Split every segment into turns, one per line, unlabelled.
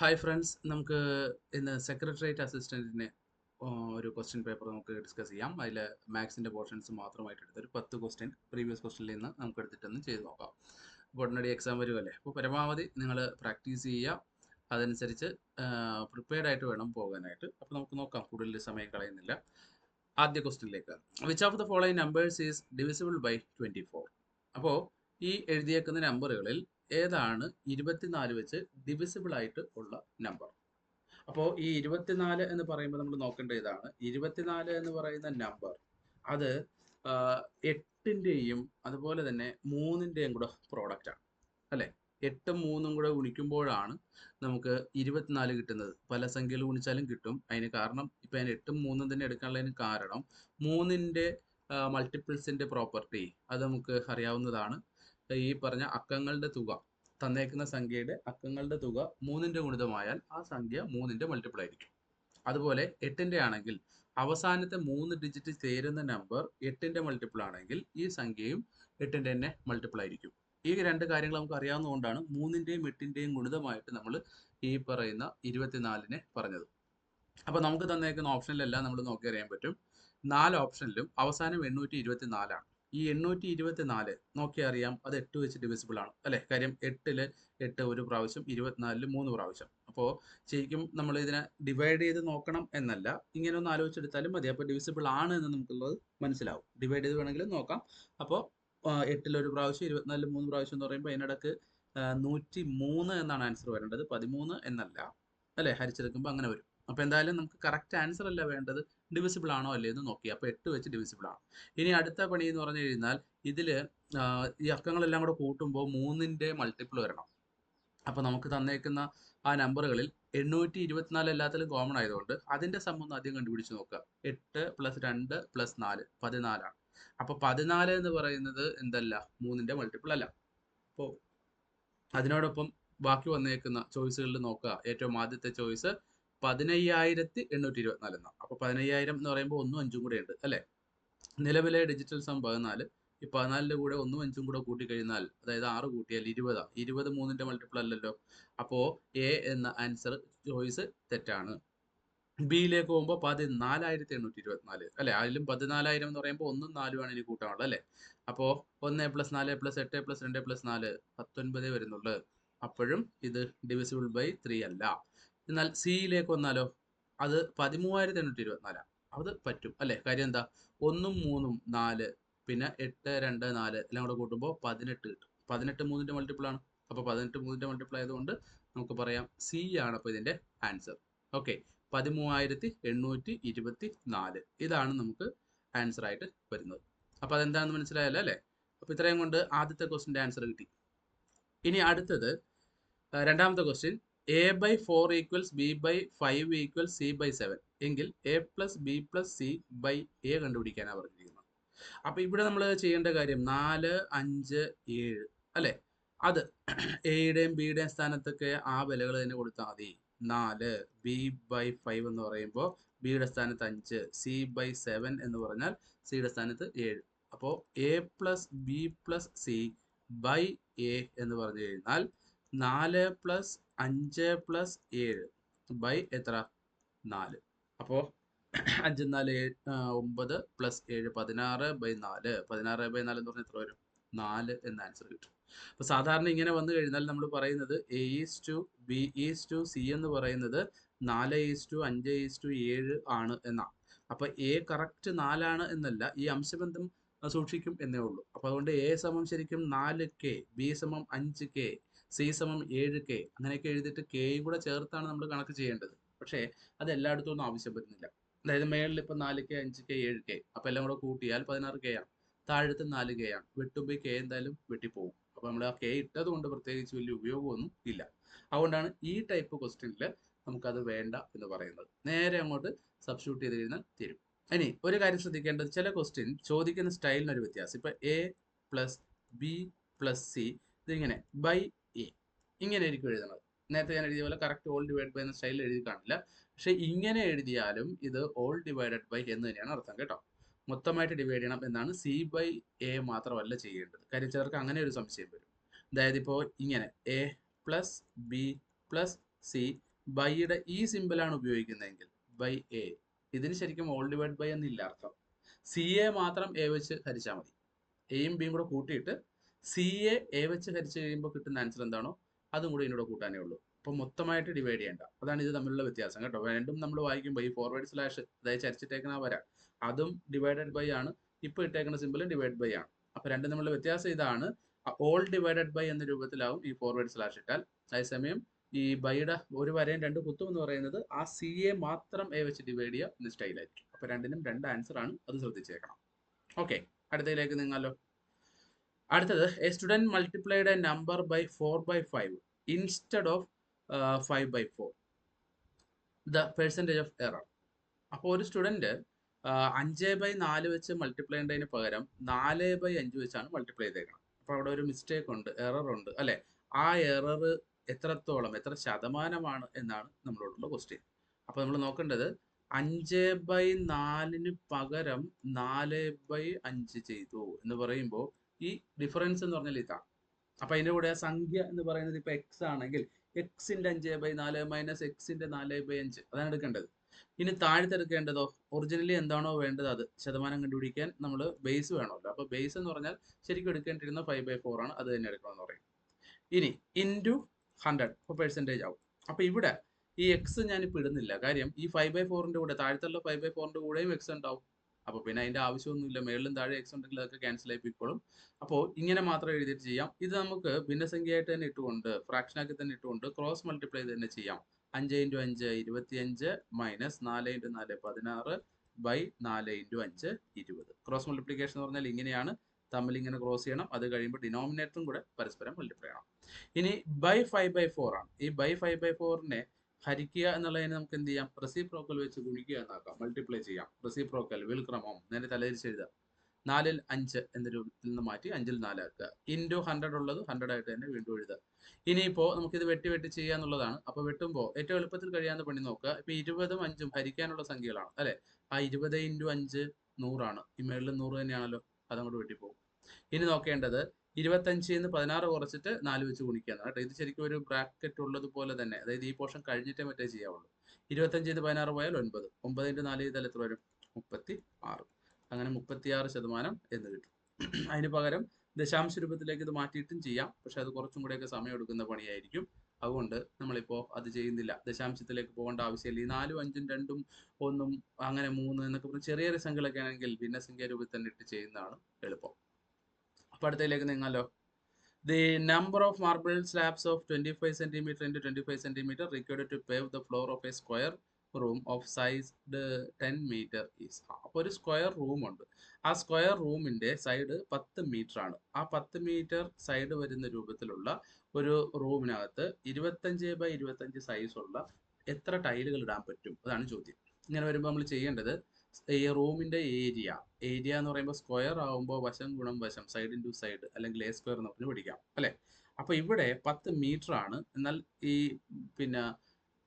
Hi friends നമുക്ക് ഇന്ന് secretariat അസിസ്റ്റന്റിന്റെ ഒരു ക്വസ്റ്റ്യൻ പേപ്പർ നമുക്ക് ഡിസ്കസ് ചെയ്യാം. അതിൽ മാത്സിന്റെ പോർഷൻസ് മാത്രമായിട്ട് എടുത്ത് ഒരു പത്ത് ക്വസ്റ്റ്യൻ പ്രീവിയസ് ക്വസ്റ്റ്യനിൽ നിന്ന് നമുക്ക് എടുത്തിട്ടൊന്ന് ചെയ്ത് നോക്കാം. അപ്പോൾ ഉടനടി എക്സാം വരുമല്ലേ അപ്പോൾ പരമാവധി നിങ്ങൾ പ്രാക്ടീസ് ചെയ്യുക. അതനുസരിച്ച് പ്രിപ്പയർഡ് ആയിട്ട് വേണം പോകാനായിട്ട്. അപ്പോൾ നമുക്ക് നോക്കാം. കൂടുതൽ സമയം കളയുന്നില്ല. ആദ്യ ക്വസ്റ്റ്യനിലേക്ക് which of the following numbers is divisible by twenty four അപ്പോൾ ഈ എഴുതിയേക്കുന്ന നമ്പറുകളിൽ ഏതാണ് ഇരുപത്തിനാല് വെച്ച് ഡിവിസിബിൾ ആയിട്ട് ഉള്ള നമ്പർ അപ്പോൾ ഈ ഇരുപത്തിനാല് എന്ന് പറയുമ്പോൾ നമ്മൾ നോക്കേണ്ട ഇതാണ്. ഇരുപത്തിനാല് എന്ന് പറയുന്ന നമ്പർ അത് എട്ടിന്റെയും അതുപോലെ തന്നെ മൂന്നിന്റെയും കൂടെ പ്രോഡക്റ്റ് ആണ്. അല്ലേ? എട്ടും മൂന്നും കൂടെ ഗുണിക്കുമ്പോഴാണ് നമുക്ക് ഇരുപത്തിനാല് കിട്ടുന്നത്. പല സംഖ്യയിൽ ഗുണിച്ചാലും കിട്ടും. അതിന് കാരണം ഇപ്പം അതിന് എട്ടും മൂന്നും തന്നെ എടുക്കാനുള്ളതിന് കാരണം മൂന്നിന്റെ മൾട്ടിപ്പിൾസിന്റെ പ്രോപ്പർട്ടി അത് നമുക്ക് അറിയാവുന്നതാണ്. ഈ പറഞ്ഞ അക്കങ്ങളുടെ തുക. തന്നേക്കുന്ന സംഖ്യയുടെ അക്കങ്ങളുടെ തുക മൂന്നിന്റെ ഗുണിതമായാൽ ആ സംഖ്യ മൂന്നിന്റെ മൾട്ടിപ്പിൾ ആയിരിക്കും. അതുപോലെ എട്ടിന്റെ ആണെങ്കിൽ അവസാനത്തെ മൂന്ന് ഡിജിറ്റ് ചേരുന്ന നമ്പർ എട്ടിന്റെ മൾട്ടിപ്പിൾ ആണെങ്കിൽ ഈ സംഖ്യയും എട്ടിന്റെ തന്നെ മൾട്ടിപ്പിൾ ആയിരിക്കും. ഈ രണ്ട് കാര്യങ്ങൾ നമുക്ക് അറിയാവുന്നതുകൊണ്ടാണ് മൂന്നിന്റെയും എട്ടിന്റെയും ഗുണിതമായിട്ട് നമ്മൾ ഈ പറയുന്ന ഇരുപത്തിനാലിനെ പറഞ്ഞത്. അപ്പോൾ നമുക്ക് തന്നേക്കുന്ന ഓപ്ഷനിലെല്ലാം നമ്മൾ നോക്കി അറിയാൻ പറ്റും. നാല് ഓപ്ഷനിലും അവസാനം എണ്ണൂറ്റി ഇരുപത്തി നാലാണ് ഈ എണ്ണൂറ്റി ഇരുപത്തി നാല് നോക്കിയാൽ അറിയാം അത് എട്ട് വെച്ച് ഡിവിസിബിൾ ആണ്. അല്ലെ? കാര്യം എട്ടിൽ എട്ട് ഒരു പ്രാവശ്യം ഇരുപത്തിനാലിൽ മൂന്ന് പ്രാവശ്യം. അപ്പോൾ ശരിക്കും നമ്മൾ ഇതിനെ ഡിവൈഡ് ചെയ്ത് നോക്കണം എന്നല്ല ഇങ്ങനെ ഒന്ന് ആലോചിച്ചെടുത്താലും മതി. അപ്പോൾ ഡിവിസിബിൾ ആണ് എന്ന് നമുക്കുള്ളത് മനസ്സിലാവും. ഡിവൈഡ് ചെയ്ത് വേണമെങ്കിലും നോക്കാം. അപ്പോൾ എട്ടിൽ ഒരു പ്രാവശ്യം ഇരുപത്തിനാലിൽ മൂന്ന് പ്രാവശ്യം എന്ന് പറയുമ്പോൾ അതിനിടക്ക് നൂറ്റി മൂന്ന് എന്നാണ് ആൻസർ വരേണ്ടത്. പതിമൂന്ന് എന്നല്ല. അല്ലേ? ഹരിച്ചെടുക്കുമ്പോൾ അങ്ങനെ വരും. അപ്പോൾ എന്തായാലും നമുക്ക് കറക്റ്റ് ആൻസർ അല്ല വേണ്ടത്. ഡിവിസിബിൾ ആണോ അല്ലേ എന്ന് നോക്കി. അപ്പോൾ എട്ട് വെച്ച് ഡിവിസിബിൾ ആണ്. ഇനി അടുത്ത പണി എന്ന് പറഞ്ഞു കഴിഞ്ഞാൽ ഇതിൽ ഈ അക്കങ്ങളെല്ലാം കൂടെ കൂട്ടുമ്പോൾ മൂന്നിന്റെ മൾട്ടിപ്പിൾ വരണം. അപ്പോൾ നമുക്ക് തന്നേക്കുന്ന ആ നമ്പറുകളിൽ എണ്ണൂറ്റി ഇരുപത്തിനാല് എല്ലാത്തിലും കോമൺ ആയതുകൊണ്ട് അതിന്റെ സമ്മ ഒന്ന് ആദ്യം കണ്ടുപിടിച്ച് നോക്കുക. എട്ട് പ്ലസ് രണ്ട് പ്ലസ് നാല് പതിനാലാണ് അപ്പോൾ പതിനാല് എന്ന് പറയുന്നത് എന്തല്ല? മൂന്നിന്റെ മൾട്ടിപ്പിൾ അല്ല. അപ്പോൾ അതിനോടൊപ്പം ബാക്കി വന്നേക്കുന്ന ചോയ്സുകളിൽ നോക്കുക. ഏറ്റവും ആദ്യത്തെ ചോയ്സ് പതിനയ്യായിരത്തി എണ്ണൂറ്റി ഇരുപത്തിനാല് എന്നാണ് അപ്പോൾ പതിനയ്യായിരം എന്ന് പറയുമ്പോൾ ഒന്നും അഞ്ചും കൂടെ ഉണ്ട് അല്ലേ? നിലവിലെ ഡിജിറ്റൽ സം പതിനാല് ഈ പതിനാലിന്റെ കൂടെ ഒന്നും അഞ്ചും കൂടെ കൂട്ടി കഴിഞ്ഞാൽ അതായത് ആറ് കൂട്ടിയാൽ ഇരുപതാണ് ഇരുപത് മൂന്നിന്റെ മൾട്ടിപ്പിൾ അല്ലല്ലോ. അപ്പോൾ എ എന്ന ആൻസർ ചോയ്സ് തെറ്റാണ്. ബിയിലേക്ക് പോകുമ്പോൾ പതിനാലായിരത്തി എണ്ണൂറ്റി ഇരുപത്തിനാല് അല്ലെ? അതിലും പതിനാലായിരം എന്ന് പറയുമ്പോൾ ഒന്നും നാലുമാണ് ഇനി കൂട്ടാനുള്ളത് അല്ലേ? അപ്പോൾ ഒന്ന് പ്ലസ് നാല് പ്ലസ് എട്ട് പ്ലസ് രണ്ട് പ്ലസ് നാല് പത്തൊൻപതേ വരുന്നുള്ളൂ. അപ്പോഴും ഇത് ഡിവിസിബിൾ ബൈ ത്രീ അല്ല. എന്നാൽ സിയിലേക്ക് വന്നാലോ? അത് പതിമൂവായിരത്തി എണ്ണൂറ്റി ഇരുപത്തിനാലാണ് അത് പറ്റും അല്ലേ? കാര്യം എന്താ? ഒന്നും മൂന്നും നാല് പിന്നെ എട്ട് രണ്ട് നാല് എല്ലാം കൂടെ കൂട്ടുമ്പോൾ പതിനെട്ട് കിട്ടും. പതിനെട്ട് മൂന്നിന്റെ മൾട്ടിപ്പിൾ ആണ്. അപ്പോൾ പതിനെട്ട് മൂന്നിന്റെ മൾട്ടിപ്പിൾ ആയതുകൊണ്ട് നമുക്ക് പറയാം സി ആണ് അപ്പോൾ ഇതിന്റെ ആൻസർ ഓക്കെ പതിമൂവായിരത്തി എണ്ണൂറ്റി ഇരുപത്തി നാല് ഇതാണ് നമുക്ക് ആൻസർ ആയിട്ട് വരുന്നത്. അപ്പോൾ അതെന്താണെന്ന് മനസ്സിലായല്ലോ അല്ലേ? അപ്പോൾ ഇത്രയും കൊണ്ട് ആദ്യത്തെ ക്വസ്റ്റിന്റെ ആൻസർ കിട്ടി. ഇനി അടുത്തത് രണ്ടാമത്തെ question A by four equals B by five equals C by seven എങ്കിൽ A plus B plus C by A കണ്ടുപിടിക്കാനാണ് പറഞ്ഞിരിക്കുന്നത്. അപ്പോൾ ഇവിടെ നമ്മൾ ചെയ്യേണ്ട കാര്യം നാല് അഞ്ച് ഏഴ് അല്ലേ? അത് എയുടെയും ബിയുടെയും സ്ഥാനത്തൊക്കെ ആ വിലകൾ തന്നെ കൊടുത്താൽ മതി. നാല് ബി ബൈ ഫൈവ് എന്ന് പറയുമ്പോൾ ബിയുടെ സ്ഥാനത്ത് അഞ്ച് സി ബൈ സെവൻ എന്ന് പറഞ്ഞാൽ സിയുടെ സ്ഥാനത്ത് ഏഴ്. അപ്പോൾ A plus B plus C by A എന്ന് പറഞ്ഞു കഴിഞ്ഞാൽ നാല് പ്ലസ് അഞ്ച് പ്ലസ് ഏഴ്. ബൈ എത്ര? നാല്. അപ്പോൾ അഞ്ച് നാല് ഏഴ് ഒമ്പത് പ്ലസ് ഏഴ് പതിനാറ് ബൈ നാല്. പതിനാറ് ബൈ നാല് എന്ന് പറഞ്ഞാൽ എത്ര വരും? നാല് എന്ന ആൻസർ കിട്ടും. അപ്പോൾ സാധാരണ ഇങ്ങനെ വന്നു കഴിഞ്ഞാൽ നമ്മൾ പറയുന്നത് A is to B is to C എന്ന് പറയുന്നത് നാല് ഈസ് ടു അഞ്ച് ഈസ് ടു ഏഴ് ആണ് എന്നാണ് അപ്പോൾ എ കറക്റ്റ് നാലാണ് എന്നല്ല ഈ അംശബന്ധം സൂക്ഷിക്കും എന്നേ ഉള്ളൂ. അപ്പോൾ അതുകൊണ്ട് എ സമം ശരിക്കും നാല് കെ ബി സമം അഞ്ച് കെ സി സമം ഏഴ് കെ അങ്ങനെയൊക്കെ എഴുതിയിട്ട് കെയും കൂടെ ചേർത്താണ് നമ്മൾ കണക്ക് ചെയ്യേണ്ടത്. പക്ഷേ അത് എല്ലായിടത്തും ഒന്നും ആവശ്യം അതായത് മേളിൽ ഇപ്പം നാല് കെ അഞ്ച് കെ ഏഴ് കെ. അപ്പം എല്ലാം കൂടെ കൂട്ടിയാൽ പതിനാറ് കെ ആണ്. താഴത്ത് നാല് കെ ആണ്. വെട്ടുമ്പോൾ കെ എന്തായാലും വെട്ടിപ്പോകും അപ്പോൾ നമ്മൾ ആ കെ ഇട്ടത് കൊണ്ട് പ്രത്യേകിച്ച് വലിയ ഉപയോഗമൊന്നും ഇല്ല. അതുകൊണ്ടാണ് ഈ ടൈപ്പ് ക്വസ്റ്റ്യനിൽ നമുക്കത് വേണ്ട എന്ന് പറയുന്നത്. നേരെ അങ്ങോട്ട് സബ്സ്റ്റിറ്റ്യൂട്ട് ചെയ്ത് കഴിഞ്ഞാൽ തരും. ഇനി ഒരു കാര്യം ശ്രദ്ധിക്കേണ്ടത് ചില ക്വസ്റ്റ്യൻ ചോദിക്കുന്ന സ്റ്റൈലിനൊരു വ്യത്യാസം. ഇപ്പം A plus B plus C ഇതിങ്ങനെ ബൈ എ ഇങ്ങനെ ആയിരിക്കും എഴുതുന്നത് നേരത്തെ ഞാൻ എഴുതിയ പോലെ കറക്റ്റ് ഓൾ ഡിവൈഡ് ബൈ എന്ന സ്റ്റൈലിൽ എഴുതി കാണില്ല. പക്ഷെ ഇങ്ങനെ എഴുതിയാലും ഇത് ഓൾ ഡിവൈഡഡ് ബൈ എന്ന് തന്നെയാണ് അർത്ഥം കേട്ടോ. മൊത്തമായിട്ട് ഡിവൈഡ് ചെയ്യണം എന്നാണ് സി ബൈ എ മാത്രമല്ല ചെയ്യേണ്ടത്. കാര്യം ചിലർക്ക് അങ്ങനെ ഒരു സംശയം വരും. അതായത് ഇപ്പോൾ ഇങ്ങനെ A plus B plus C ബൈയുടെ ഈ സിമ്പിളാണ് ഉപയോഗിക്കുന്നതെങ്കിൽ ബൈ എ ഇതിന് ശരിക്കും ഓൾ ഡിവൈഡ് ബൈ എന്നില്ല അർത്ഥം. സി എ മാത്രം എ വെച്ച് ഹരിച്ചാൽ മതി. എയും ബിയും കൂടെ കൂട്ടിയിട്ട് സി എ എ വെച്ച് ഹരിച്ചു കഴിയുമ്പോൾ കിട്ടുന്ന ആൻസർ എന്താണോ അതും കൂടി ഇതിനോട് കൂട്ടാനേ ഉള്ളൂ. അപ്പോൾ മൊത്തമായിട്ട് ഡിവൈഡ് ചെയ്യേണ്ട. അതാണ് ഇത് തമ്മിലുള്ള വ്യത്യാസം കേട്ടോ. രണ്ടും നമ്മൾ വായിക്കുമ്പോൾ ഈ ഫോർവേഡ് സ്ലാഷ് അതായത് ചരിച്ചിട്ടേക്കുന്ന വര അതും ഡിവൈഡഡ് ബൈ ആണ്. ഇപ്പോൾ ഇട്ടേക്കുന്ന സിമ്പിളും ഡിവൈഡ് ബൈ ആണ്. അപ്പോൾ രണ്ടും തമ്മിലുള്ള വ്യത്യാസം ഇതാണ്. ഓൾ ഡിവൈഡഡ് ബൈ എന്ന രൂപത്തിലാവും ഈ ഫോർവേഡ് സ്ലാഷ് ഇട്ടാൽ. അതേസമയം ഈ ബൈയുടെ ഒരു വരയും രണ്ട് കുത്തും എന്ന് പറയുന്നത് ആ സി എ മാത്രം എ വെച്ച് ഡിവൈഡ് ചെയ്യുക എന്ന സ്റ്റൈലായിരിക്കും അപ്പോൾ രണ്ടിനും രണ്ട് ആൻസർ ആണ്. അത് ശ്രദ്ധിച്ചേക്കണം. ഓക്കെ അടുത്തതിലേക്ക് നിങ്ങളോ അടുത്തത് a student multiplied a number by four by five instead of five by four the percentage of error അപ്പോൾ ഒരു സ്റ്റുഡന്റ് അഞ്ച് ബൈ നാല് വെച്ച് മൾട്ടിപ്ലൈ ചെയ്യേണ്ടതിന് പകരം നാല് ബൈ അഞ്ച് വെച്ചാണ് മൾട്ടിപ്ലൈ ചെയ്തേക്കണം അപ്പോൾ അവിടെ ഒരു മിസ്റ്റേക്ക് ഉണ്ട് എറർ ഉണ്ട് അല്ലേ? ആ എറർ എത്രത്തോളം എത്ര ശതമാനമാണ് എന്നാണ് നമ്മളോടുള്ള ക്വസ്റ്റ്യൻ അപ്പോൾ നമ്മൾ നോക്കേണ്ടത് അഞ്ച് ബൈ നാലിന് പകരം നാല് ബൈ അഞ്ച് ചെയ്തു എന്ന് പറയുമ്പോൾ ഈ ഡിഫറൻസ് എന്ന് പറഞ്ഞാൽ ഇതാണ് അപ്പൊ അതിന്റെ കൂടെ സംഖ്യ എന്ന് പറയുന്നത് ഇപ്പൊ എക്സ് ആണെങ്കിൽ എക്സിന്റെ അഞ്ച് ബൈ നാല് മൈനസ് എക്സിന്റെ നാല് ബൈ അഞ്ച്. അതാണ് എടുക്കേണ്ടത്. ഇനി താഴത്തെ എടുക്കേണ്ടതോ? ഒറിജിനലി എന്താണോ വേണ്ടത് അത്? ശതമാനം കണ്ടുപിടിക്കാൻ നമ്മൾ ബേസ് വേണമല്ലോ. അപ്പൊ ബേസ് എന്ന് പറഞ്ഞാൽ ശരിക്കും എടുക്കേണ്ടിരുന്ന ഫൈവ് ബൈ ഫോർ ആണ്. അത് തന്നെ എടുക്കണമെന്ന് പറയും. ഇനി ഇന്റു ഹൺഡ്രഡ് ഇപ്പോൾ പെർസെന്റേജ് ആവും. അപ്പൊ ഇവിടെ ഈ എക്സ് ഞാനിപ്പോൾ ഇടുന്നില്ല. കാര്യം ഈ ഫൈവ് ബൈ ഫോറിന്റെ കൂടെ താഴത്തുള്ള ഫൈവ് ബൈ ഫോറിന്റെ കൂടെയും എക്സ് ഉണ്ടാവും. അപ്പോൾ പിന്നെ അതിന്റെ ആവശ്യമൊന്നുമില്ല. മേളിലും താഴെ എക്സ് ഉണ്ടെങ്കിൽ അതൊക്കെ ക്യാൻസൽ ആയി പോയിക്കോളും. അപ്പോൾ ഇങ്ങനെ മാത്രം എഴുതിയിട്ട് ചെയ്യാം. ഇത് നമുക്ക് ഭിന്നസംഖ്യയായിട്ട് തന്നെ ഇട്ടുകൊണ്ട് ഫ്രാക്ഷൻ ആക്കി തന്നെ ഇട്ടുകൊണ്ട് ക്രോസ് മൾട്ടിപ്ലൈ തന്നെ ചെയ്യാം. അഞ്ച് ഇന്റു അഞ്ച് ഇരുപത്തി അഞ്ച് മൈനസ് നാല് ഇന്റു നാല് പതിനാറ് ബൈ നാല് ഇന്റു അഞ്ച് ഇരുപത്. ക്രോസ് മൾട്ടിപ്ലിക്കേഷൻ എന്ന് പറഞ്ഞാൽ ഇങ്ങനെയാണ്. തമ്മിൽ ഇങ്ങനെ ക്രോസ് ചെയ്യണം. അത് കഴിയുമ്പോൾ ഡിനോമിനേറ്ററും കൂടെ പരസ്പരം മൾട്ടിപ്ലൈ ചെയ്യണം. ഇനി ബൈ ഫൈവ് ബൈ ഫോർ ആണ്. ഈ ബൈ ഫൈവ് ബൈ ഫോറിനെ ഹരിക്കുക എന്നുള്ളതിന് നമുക്ക് എന്ത് ചെയ്യാം? റെസിപ്രോക്കൽ വെച്ച് ഗുണിക്കുക എന്നാക്കാം. മൾട്ടിപ്ലൈ ചെയ്യാം. റെസിപ്രോക്കൽ വിൽക്രമം നേരെ തലതിരിച്ച് എഴുതുക. നാലിൽ അഞ്ച് എന്ന രൂപത്തിൽ നിന്ന് മാറ്റി അഞ്ചിൽ നാലാക്കുക. ഇന്റു ഹൺഡ്രഡ് ഉള്ളത് ഹൺഡ്രഡ് ആയിട്ട് തന്നെ വീണ്ടും എഴുതുക. ഇനിയിപ്പോൾ നമുക്കിത് വെട്ടി വെട്ടി ചെയ്യുക എന്നുള്ളതാണ്. അപ്പോൾ വെട്ടുമ്പോൾ ഏറ്റവും എളുപ്പത്തിൽ കഴിയാവുന്ന പണി നോക്കുക. ഇപ്പോൾ ഇരുപതും അഞ്ചും ഹരിക്കാനുള്ള സംഖ്യകളാണ് അല്ലേ? ആ ഇരുപത് ഇന്റു അഞ്ച് നൂറാണ്. ഈ മേളിൽ നൂറ് തന്നെയാണല്ലോ. അതങ്ങോട്ട് വെട്ടിപ്പോകും. ഇനി നോക്കേണ്ടത് ഇരുപത്തഞ്ചിൽ നിന്ന് പതിനാറ് കുറച്ചിട്ട് നാല് വെച്ച് ഗുണിക്കുകയാണ് കേട്ടോ. ഇത് ശരിക്കും ഒരു ബ്രാക്കറ്റ് ഉള്ളത് പോലെ തന്നെ. അതായത് ഈ പോർഷൻ കഴിഞ്ഞിട്ടേ മറ്റേ ചെയ്യാവുള്ളൂ. ഇരുപത്തഞ്ചിൽ നിന്ന് പതിനാറ് പോയാൽ ഒൻപത്. ഒമ്പത് ഇന്റു നാല് ചെയ്താൽ എത്ര വരും? മുപ്പത്തി ആറ് അങ്ങനെ മുപ്പത്തിയാറ് ശതമാനം എന്ന് കിട്ടും. അതിന് പകരം ദശാംശ രൂപത്തിലേക്ക് ഇത് മാറ്റിയിട്ടും ചെയ്യാം. പക്ഷെ അത് കുറച്ചും കൂടെയൊക്കെ സമയം എടുക്കുന്ന പണിയായിരിക്കും. അതുകൊണ്ട് നമ്മളിപ്പോൾ അത് ചെയ്യുന്നില്ല. ദശാംശത്തിലേക്ക് പോകേണ്ട ആവശ്യമില്ല. ഈ നാലും അഞ്ചും രണ്ടും ഒന്നും അങ്ങനെ മൂന്ന് എന്നൊക്കെ പറഞ്ഞ് ചെറിയ ചെറിയ സംഖ്യകളൊക്കെ ആണെങ്കിൽ ഭിന്നസംഖ്യ രൂപത്തിൽ തന്നെ ഇട്ട് ചെയ്യുന്നതാണ് എളുപ്പം. അപ്പോൾ അടുത്തതിലേക്ക് നീങ്ങാലോ. The number of marble slabs of twenty five centimetre into twenty five centimetre required to pave the floor of a square room of size ten metre is അപ്പോൾ ഒരു സ്ക്വയർ റൂം ഉണ്ട്. ആ സ്ക്വയർ റൂമിന്റെ സൈഡ് പത്ത് metre ആണ്. ആ പത്ത് metre side വരുന്ന രൂപത്തിലുള്ള ഒരു റൂമിനകത്ത് ഇരുപത്തഞ്ച് ബൈ ഇരുപത്തഞ്ച് സൈസ് ഉള്ള എത്ര ടൈലുകൾ ഇടാൻ പറ്റും? അതാണ് ചോദ്യം. ഇങ്ങനെ വരുമ്പോൾ നമ്മൾ ചെയ്യേണ്ടത് ഈ റൂമിന്റെ ഏരിയ ഏരിയ എന്ന് പറയുമ്പോൾ സ്ക്വയർ ആകുമ്പോൾ വശം ഗുണം വശം സൈഡ് ഇന്റു സൈഡ് അല്ലെങ്കിൽ എ സ്ക്വയർ എന്ന് പറഞ്ഞ് പഠിക്കാം അല്ലെ? അപ്പൊ ഇവിടെ പത്ത് മീറ്റർ ആണ്. എന്നാൽ ഈ പിന്നെ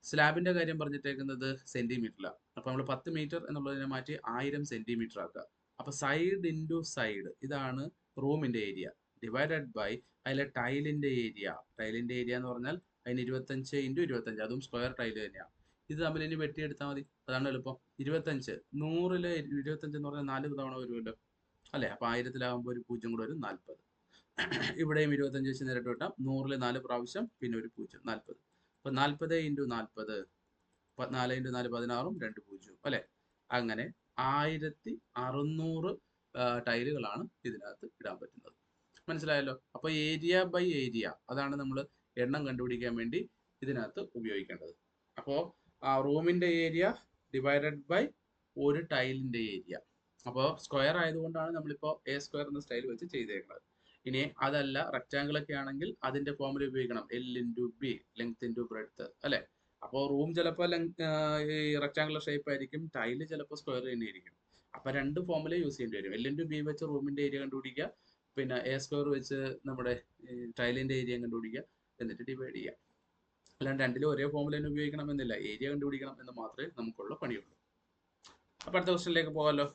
സ്ലാബിന്റെ കാര്യം പറഞ്ഞിട്ടേക്കുന്നത് സെന്റിമീറ്ററിലാണ് അപ്പൊ നമ്മൾ പത്ത് മീറ്റർ എന്നുള്ളതിനെ മാറ്റി ആയിരം സെന്റിമീറ്റർ ആക്കുക. അപ്പൊ സൈഡ് ഇന്റു സൈഡ് ഇതാണ് റൂമിന്റെ ഏരിയ. ഡിവൈഡഡ് ബൈ അതിലെ ടൈലിന്റെ ഏരിയ. ടൈലിന്റെ ഏരിയ എന്ന് പറഞ്ഞാൽ അതിന് ഇരുപത്തഞ്ച് ഇന്റു ഇരുപത്തഞ്ച്. അതും സ്ക്വയർ ടൈൽ തന്നെയാണ് ഇത് തമ്മിൽ ഇനി വെട്ടി എടുത്താൽ മതി അതാണ് എളുപ്പം. ഇരുപത്തഞ്ച് നൂറിൽ ഇരുപത്തഞ്ച് എന്ന് പറഞ്ഞാൽ നാല് തവണ വരുമല്ലോ. അല്ലേ? അപ്പൊ ആയിരത്തിലാകുമ്പോൾ ഒരു പൂജ്യം കൂടെ വരും നാൽപ്പത് ഇവിടെയും ഇരുപത്തഞ്ച് വെച്ച് നേരിട്ട് വെട്ടാം. നൂറിൽ നാല് പ്രാവശ്യം പിന്നെ ഒരു പൂജ്യം നാൽപ്പത് അപ്പൊ നാൽപ്പത് ഇന്റു നാൽപ്പത് നാല് ഇന്റു നാല് പതിനാറും രണ്ട് പൂജ്യവും. അല്ലെ? അങ്ങനെ ആയിരത്തി അറുന്നൂറ് ടൈലുകളാണ് ഇതിനകത്ത് ഇടാൻ പറ്റുന്നത്. മനസ്സിലായല്ലോ? അപ്പൊ ഏരിയ ബൈ ഏരിയ അതാണ് നമ്മൾ എണ്ണം കണ്ടുപിടിക്കാൻ വേണ്ടി ഇതിനകത്ത് ഉപയോഗിക്കേണ്ടത്. അപ്പോൾ റൂമിന്റെ ഏരിയ ഡിവൈഡഡ് ബൈ ഒരു ടൈലിന്റെ ഏരിയ. അപ്പോൾ സ്ക്വയർ ആയതുകൊണ്ടാണ് നമ്മളിപ്പോൾ എ സ്ക്വയർ എന്ന സ്റ്റൈൽ വെച്ച് ചെയ്തേക്കുന്നത് ഇനി അതല്ല റെക്റ്റാങ്കിൾ ഒക്കെ ആണെങ്കിൽ അതിന്റെ ഫോമിൽ ഉപയോഗിക്കണം. L into B length into breadth അല്ലെ? അപ്പോൾ റൂം ചിലപ്പോൾ ഈ റെക്റ്റാങ്കുലർ ഷേപ്പ് ആയിരിക്കും ടൈൽ ചിലപ്പോൾ സ്ക്വയർ തന്നെ ആയിരിക്കും. അപ്പൊ രണ്ട് ഫോമുല യൂസ് ചെയ്യേണ്ടി വരും. എൽ ഇന്റു ബി വെച്ച് റൂമിന്റെ ഏരിയ കണ്ടുപിടിക്കുക പിന്നെ എ സ്ക്വയർ വെച്ച് നമ്മുടെ ടൈലിന്റെ ഏരിയ കണ്ടുപിടിക്കുക എന്നിട്ട് ഡിവൈഡ് ചെയ്യുക. അല്ലാണ്ട് രണ്ടിലും ഒരേ ഫോമുല തന്നെ ഉപയോഗിക്കണമെന്നില്ല. ഏരിയ കണ്ടുപിടിക്കണം എന്ന് മാത്രമേ നമുക്കുള്ള പണിയുള്ളൂ. അപ്പൊ അടുത്ത ക്വസ്റ്റനിലേക്ക് പോകാമല്ലോ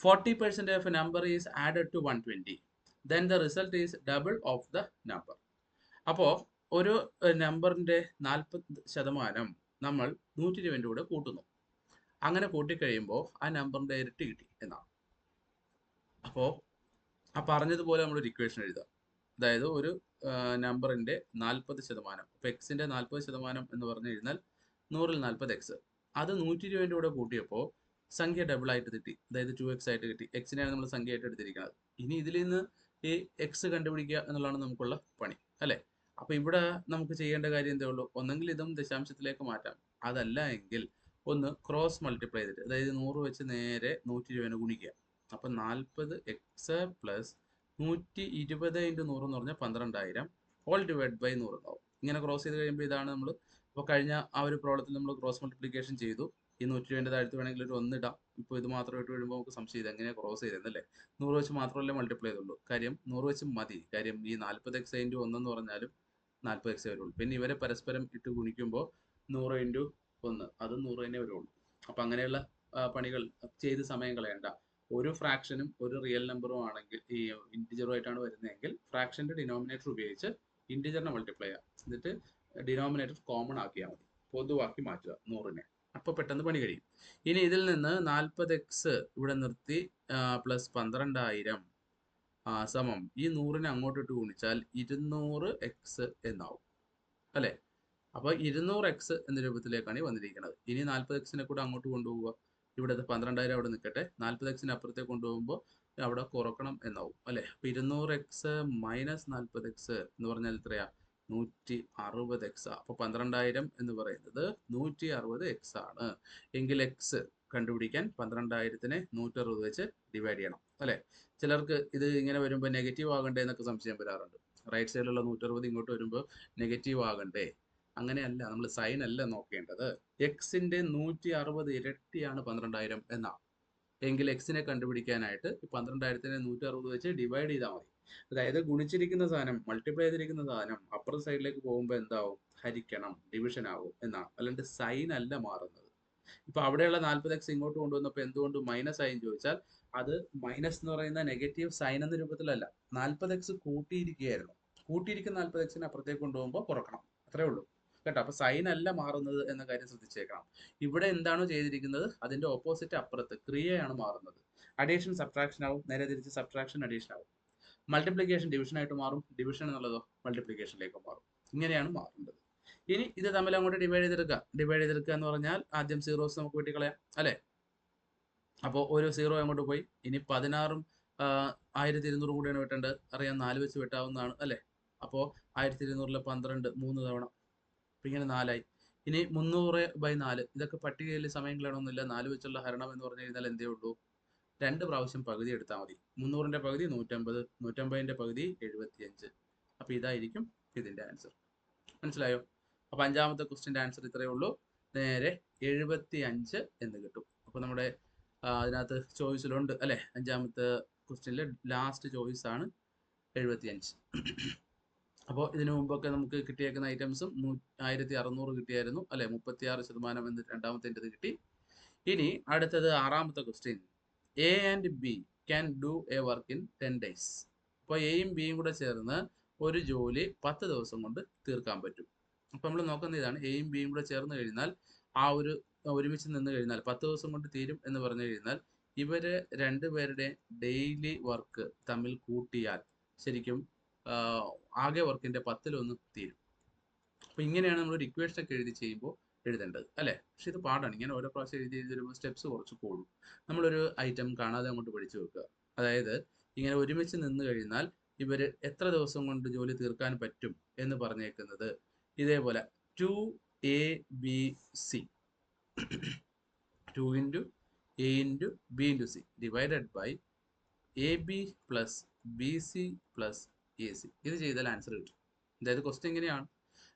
forty percent of number is added to one twenty then the result is double of the number അപ്പോൾ ഒരു നമ്പറിന്റെ നാൽപ്പത് ശതമാനം നമ്മൾ നൂറ്റി ഇരുപതിന്റെ കൂടെ കൂട്ടുന്നു. അങ്ങനെ കൂട്ടിക്കഴിയുമ്പോൾ ആ നമ്പറിന്റെ ഇരട്ടി കിട്ടി എന്നാണ്. അപ്പോൾ ആ പറഞ്ഞതുപോലെ നമ്മൾ ഒരു ഇക്വേഷൻ എഴുതാം അതായത് ഒരു നമ്പറിന്റെ നാൽപ്പത് ശതമാനം ഇപ്പൊ എക്സിന്റെ നാൽപ്പത് ശതമാനം എന്ന് പറഞ്ഞു കഴിഞ്ഞാൽ നൂറിൽ നാൽപ്പത് എക്സ് അത് നൂറ്റി ഇരുപതിന്റെ കൂടെ കൂട്ടിയപ്പോൾ സംഖ്യ ഡബിൾ ആയിട്ട് കിട്ടി അതായത് ടു എക്സ് ആയിട്ട് കിട്ടി. എക്സിനെയാണ് നമ്മൾ സംഖ്യയായിട്ട് എടുത്തിരിക്കുന്നത്. ഇനി ഇതിൽ നിന്ന് ഈ എക്സ് കണ്ടുപിടിക്കുക എന്നുള്ളതാണ് നമുക്കുള്ള പണി അല്ലേ? അപ്പോൾ ഇവിടെ നമുക്ക് ചെയ്യേണ്ട കാര്യം എന്തേ ഉള്ളൂ? ഒന്നെങ്കിൽ ഇതും ദശാംശത്തിലേക്ക് മാറ്റാം. അതല്ല എങ്കിൽ ഒന്ന് ക്രോസ് മൾട്ടിപ്ലൈ ചെയ്തിട്ട് അതായത് നൂറ് വെച്ച് നേരെ നൂറ്റി ഇരുപതിന് ഗുണിക്കുക. അപ്പൊ നാൽപ്പത് എക്സ് പ്ലസ് നൂറ്റി ഇരുപത് ഇന്റു നൂറ് എന്ന് പറഞ്ഞാൽ പന്ത്രണ്ടായിരം. ഓൾ ഡിവൈഡ് ബൈ നൂറ് ഉണ്ടാവും ഇങ്ങനെ ക്രോസ് ചെയ്ത് കഴിയുമ്പോൾ ഇതാണ് നമ്മൾ ഇപ്പോൾ കഴിഞ്ഞ ആ ഒരു പ്രോബ്ലത്തിൽ നമ്മൾ ക്രോസ് മൾട്ടിപ്ലിക്കേഷൻ ചെയ്തു. ഈ നൂറ്റി രൂപേന്റെ താഴത്ത് വേണമെങ്കിൽ ഒരു ഒന്നിടാം ഇപ്പോൾ ഇത് മാത്രമായിട്ട് വരുമ്പോൾ നമുക്ക് സംശയം ഇത് എങ്ങനെയാണ് ക്രോസ് ചെയ്തതല്ലേ നൂറ് വെച്ച് മാത്രമല്ലേ മൾട്ടിപ്ലൈ ചെയ്തുള്ളൂ. കാര്യം നൂറ് വെച്ച് മതി. കാര്യം ഈ നാൽപ്പത് എക്സ് ഇന്റു ഒന്നെന്ന് പറഞ്ഞാലും നാൽപ്പത് എക്സ് വരുള്ളൂ. പിന്നെ ഇവരെ പരസ്പരം ഇട്ട് ഗുണിക്കുമ്പോൾ നൂറ് ഇന്റു ഒന്ന്. അത് നൂറ് തന്നെ വരുള്ളൂ. അപ്പം അങ്ങനെയുള്ള പണികൾ ചെയ്ത് സമയം കളയണ്ട. ഒരു ഫ്രാക്ഷനും ഒരു റിയൽ നമ്പറും ആണെങ്കിൽ ഈ ഇന്റിജറുമായിട്ടാണ് വരുന്നതെങ്കിൽ ഫ്രാക്ഷന്റെ ഡിനോമിനേറ്റർ ഉപയോഗിച്ച് ഇന്റിജറിനെ മൾട്ടിപ്ലൈ ചെയ്യാം. എന്നിട്ട് ഡിനോമിനേറ്റർ കോമൺ ആക്കിയാൽ മതി. പൊതുവാക്കി മാറ്റുക നൂറിനെ. അപ്പോൾ പെട്ടെന്ന് പണി കഴിയും. ഇനി ഇതിൽ നിന്ന് നാൽപ്പത് എക്സ് ഇവിടെ നിർത്തി പ്ലസ് പന്ത്രണ്ടായിരം സമം. ഈ നൂറിനെ അങ്ങോട്ട് ഇട്ട് ഗുണിച്ചാൽ ഇരുന്നൂറ് എക്സ് എന്നാവും. അല്ലേ? അപ്പോൾ ഇരുന്നൂറ് എക്സ് എന്ന രൂപത്തിലേക്കാണ് വന്നിരിക്കുന്നത്. ഇനി നാൽപ്പത് എക്സിനെ കൂടെ അങ്ങോട്ട് കൊണ്ടുപോവുക. ഇവിടെ പന്ത്രണ്ടായിരം അവിടെ നിൽക്കട്ടെ നാൽപ്പത് എക്സിന് അപ്പുറത്തേക്ക് കൊണ്ടുപോകുമ്പോൾ അവിടെ കുറക്കണം എന്നാവും അല്ലേ? അപ്പോൾ ഇരുന്നൂറ് എക്സ് മൈനസ് നാൽപ്പത് എക്സ് എന്ന് പറഞ്ഞാൽ എത്രയാ? നൂറ്റി അറുപത് എക്സ് അപ്പൊ പന്ത്രണ്ടായിരം എന്ന് പറയുന്നത് നൂറ്റി അറുപത് എക്സ് ആണ്. എങ്കിൽ എക്സ് കണ്ടുപിടിക്കാൻ പന്ത്രണ്ടായിരത്തിനെ നൂറ്ററുപത് വെച്ച് ഡിവൈഡ് ചെയ്യണം അല്ലെ? ചിലർക്ക് ഇത് ഇങ്ങനെ വരുമ്പോൾ നെഗറ്റീവ് ആകണ്ടേ എന്നൊക്കെ സംശയം വരാറുണ്ട്. റൈറ്റ് സൈഡിലുള്ള നൂറ്ററുപത് ഇങ്ങോട്ട് വരുമ്പോൾ നെഗറ്റീവ് ആകണ്ടേ? അങ്ങനെയല്ല നമ്മൾ സൈൻ അല്ല നോക്കേണ്ടത്. എക്സിന്റെ നൂറ്റി അറുപത് ഇരട്ടിയാണ് പന്ത്രണ്ടായിരം എന്നാണ് എങ്കിൽ എക്സിനെ കണ്ടുപിടിക്കാനായിട്ട് ഈ പന്ത്രണ്ടായിരത്തിനെ നൂറ്റി അറുപത് വെച്ച് ഡിവൈഡ് ചെയ്താൽ മതി. അതായത് ഗുണിച്ചിരിക്കുന്ന സാധനം മൾട്ടിപ്ലൈ ചെയ്തിരിക്കുന്ന സാധനം അപ്പർ സൈഡിലേക്ക് പോകുമ്പോൾ എന്താവും? ഹരിക്കണം ഡിവിഷൻ ആവും എന്നാണ് അല്ലാണ്ട് സൈൻ അല്ല മാറുന്നത്. ഇപ്പൊ അവിടെയുള്ള നാൽപ്പത് എക്സ് ഇങ്ങോട്ട് കൊണ്ടുവന്നപ്പോൾ എന്തുകൊണ്ട് മൈനസ് ആയി ചോദിച്ചാൽ അത് മൈനസ് എന്ന് പറയുന്ന നെഗറ്റീവ് സൈൻ എന്ന രൂപത്തിലല്ല. നാൽപ്പത് എക്സ് കൂട്ടിയിരിക്കുകയായിരുന്നു. കൂട്ടിയിരിക്കുന്ന നാൽപ്പത് എക്സിന് അപ്പുറത്തേക്ക് കൊണ്ടുപോകുമ്പോൾ കുറക്കണം. അത്രേ ഉള്ളൂ. കേട്ടോ. അപ്പൊ സൈൻ അല്ല മാറുന്നത് എന്ന കാര്യം ശ്രദ്ധിച്ചേക്കണം. ഇവിടെ എന്താണോ ചെയ്തിരിക്കുന്നത്? അതിന്റെ ഓപ്പോസിറ്റ് അപ്പുറത്ത് ക്രിയയാണ് മാറുന്നത്. അഡീഷൻ സബ്ട്രാക്ഷൻ ആവും. നേരെ തിരിച്ച് സബ്ട്രാക്ഷൻ അഡീഷൻ ആവും. മൾട്ടിപ്ലിക്കേഷൻ ഡിവിഷൻ ആയിട്ട് മാറും. ഡിവിഷൻ എന്നുള്ളതോ മൾട്ടിപ്ലിക്കേഷനിലേക്ക് മാറും. ഇങ്ങനെയാണ് മാറേണ്ടത്. ഇനി ഇത് തമ്മിൽ അങ്ങോട്ട് ഡിവൈഡ് ചെയ്തെടുക്കുക. ഡിവൈഡ് ചെയ്തെടുക്കുക എന്ന് പറഞ്ഞാൽ ആദ്യം സീറോസ് നമുക്ക് വെട്ടിക്കളയാം. അല്ലെ? അപ്പോൾ ഒരു സീറോ അങ്ങോട്ട് പോയി. ഇനി പതിനാറും ആയിരത്തി ഇരുന്നൂറ് കൂടിയാണ് വെട്ടേണ്ടത്. അറിയാം നാല് വെച്ച് വെട്ടാവുന്നതാണ്. അല്ലേ? അപ്പോൾ ആയിരത്തി ഇരുന്നൂറിലെ പന്ത്രണ്ട് മൂന്ന് തവണ. ഇങ്ങനെ നാലായി. ഇനി മുന്നൂറ് ബൈ നാല്. ഇതൊക്കെ പട്ടികയിൽ സമയം കളയണമെന്നില്ല നാല് വെച്ചുള്ള ഹരണം എന്ന് പറഞ്ഞു കഴിഞ്ഞാൽ എന്തേ ഉള്ളൂ? രണ്ട് പ്രാവശ്യം പകുതി എടുത്താൽ മതി. മുന്നൂറിന്റെ പകുതി നൂറ്റമ്പത് നൂറ്റമ്പതിന്റെ പകുതി എഴുപത്തിയഞ്ച്. അപ്പൊ ഇതായിരിക്കും ഇതിന്റെ ആൻസർ മനസ്സിലായോ? അപ്പൊ അഞ്ചാമത്തെ ക്വസ്റ്റിന്റെ ആൻസർ ഇത്രയേ ഉള്ളൂ. നേരെ എഴുപത്തി അഞ്ച് എന്ന് കിട്ടും. അപ്പൊ നമ്മുടെ അതിനകത്ത് ചോയ്സിലുണ്ട് അല്ലേ? അഞ്ചാമത്തെ ക്വസ്റ്റ്യനിലെ ലാസ്റ്റ് ചോയ്സ് ആണ് എഴുപത്തി അഞ്ച് അപ്പോൾ ഇതിനു മുമ്പൊക്കെ നമുക്ക് കിട്ടിയേക്കുന്ന ഐറ്റംസും ആയിരത്തി അറുന്നൂറ് കിട്ടിയായിരുന്നു. അല്ലെ? മുപ്പത്തിയാറ് ശതമാനം എന്ന് രണ്ടാമത്തെ ഇത് കിട്ടി. ഇനി അടുത്തത് ആറാമത്തെ question A and B can do a work in ten days അപ്പോൾ എയും ബിയും കൂടെ ചേർന്ന് ഒരു ജോലി പത്ത് ദിവസം കൊണ്ട് തീർക്കാൻ പറ്റും. അപ്പോൾ നമ്മൾ നോക്കുന്ന ഇതാണ്. എയും ബിയും കൂടെ ചേർന്ന് കഴിഞ്ഞാൽ ആ ഒരു ഒരുമിച്ച് നിന്ന് കഴിഞ്ഞാൽ പത്ത് ദിവസം കൊണ്ട് തീരും എന്ന് പറഞ്ഞു കഴിഞ്ഞാൽ ഇവർ രണ്ടുപേരുടെ ഡെയിലി വർക്ക് തമ്മിൽ കൂട്ടിയാൽ ശരിക്കും ആകെ വർക്കിന്റെ പത്തിലൊന്ന് തീരും. അപ്പൊ ഇങ്ങനെയാണ് നമ്മൾ ഒരു ഒക്കെ എഴുതി ചെയ്യുമ്പോൾ എഴുതേണ്ടത് അല്ലെ? പക്ഷെ ഇത് പാടാണ്. ഇങ്ങനെ ഓരോ പ്രാവശ്യം എഴുതി എഴുതി വരുമ്പോൾ സ്റ്റെപ്സ് കുറച്ച് കൂടും. നമ്മളൊരു ഐറ്റം കാണാതെ അങ്ങോട്ട് പഠിച്ചു വെക്കുക. അതായത് ഇങ്ങനെ ഒരുമിച്ച് നിന്ന് കഴിഞ്ഞാൽ ഇവർ എത്ര ദിവസം കൊണ്ട് ജോലി തീർക്കാൻ പറ്റും എന്ന് പറഞ്ഞേക്കുന്നത് ഇതേപോലെ two A B C two into A into B into C divided by A B plus B C plus A C ഇത് ചെയ്താൽ ആൻസർ കിട്ടും. അതായത് ക്വസ്റ്റ്യൻ ഇങ്ങനെയാണ്.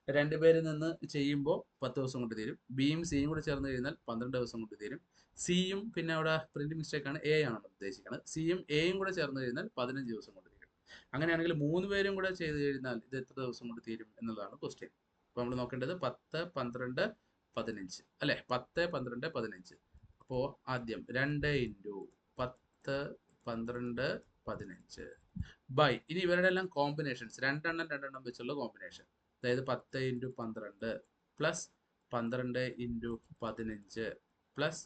രണ്ടുപേരിൽ നിന്ന് ചെയ്യുമ്പോൾ പത്ത് ദിവസം കൊണ്ട് തീരും. ബിയും സിയും കൂടെ ചേർന്ന് കഴിഞ്ഞാൽ പന്ത്രണ്ട് ദിവസം കൊണ്ട് തീരും. സിയും പിന്നെ അവിടെ പ്രിന്റ് മിസ്റ്റേക്ക് ആണ്. എ ആണ് ഉദ്ദേശിക്കുന്നത്. സിയും എയും കൂടെ ചേർന്ന് കഴിഞ്ഞാൽ പതിനഞ്ച് ദിവസം കൊണ്ട് തീരും. അങ്ങനെയാണെങ്കിൽ മൂന്ന് പേരും കൂടെ ചെയ്ത് കഴിഞ്ഞാൽ ഇത് എത്ര ദിവസം കൊണ്ട് തീരും എന്നുള്ളതാണ് ക്വസ്റ്റ്യൻ അപ്പോൾ നമ്മൾ നോക്കേണ്ടത് പത്ത് പന്ത്രണ്ട് പതിനഞ്ച്. അല്ലെ? പത്ത് പന്ത്രണ്ട് പതിനഞ്ച്. അപ്പോൾ ആദ്യം രണ്ട് ഇന്റു പത്ത് പന്ത്രണ്ട് പതിനഞ്ച്. ബൈ ഇനി ഇവരുടെ എല്ലാം കോമ്പിനേഷൻസ് രണ്ടെണ്ണം രണ്ടെണ്ണം വെച്ചുള്ള കോമ്പിനേഷൻ അതായത് പത്ത് ഇന്റു പന്ത്രണ്ട് പ്ലസ് പന്ത്രണ്ട് ഇന്റു പതിനഞ്ച് പ്ലസ്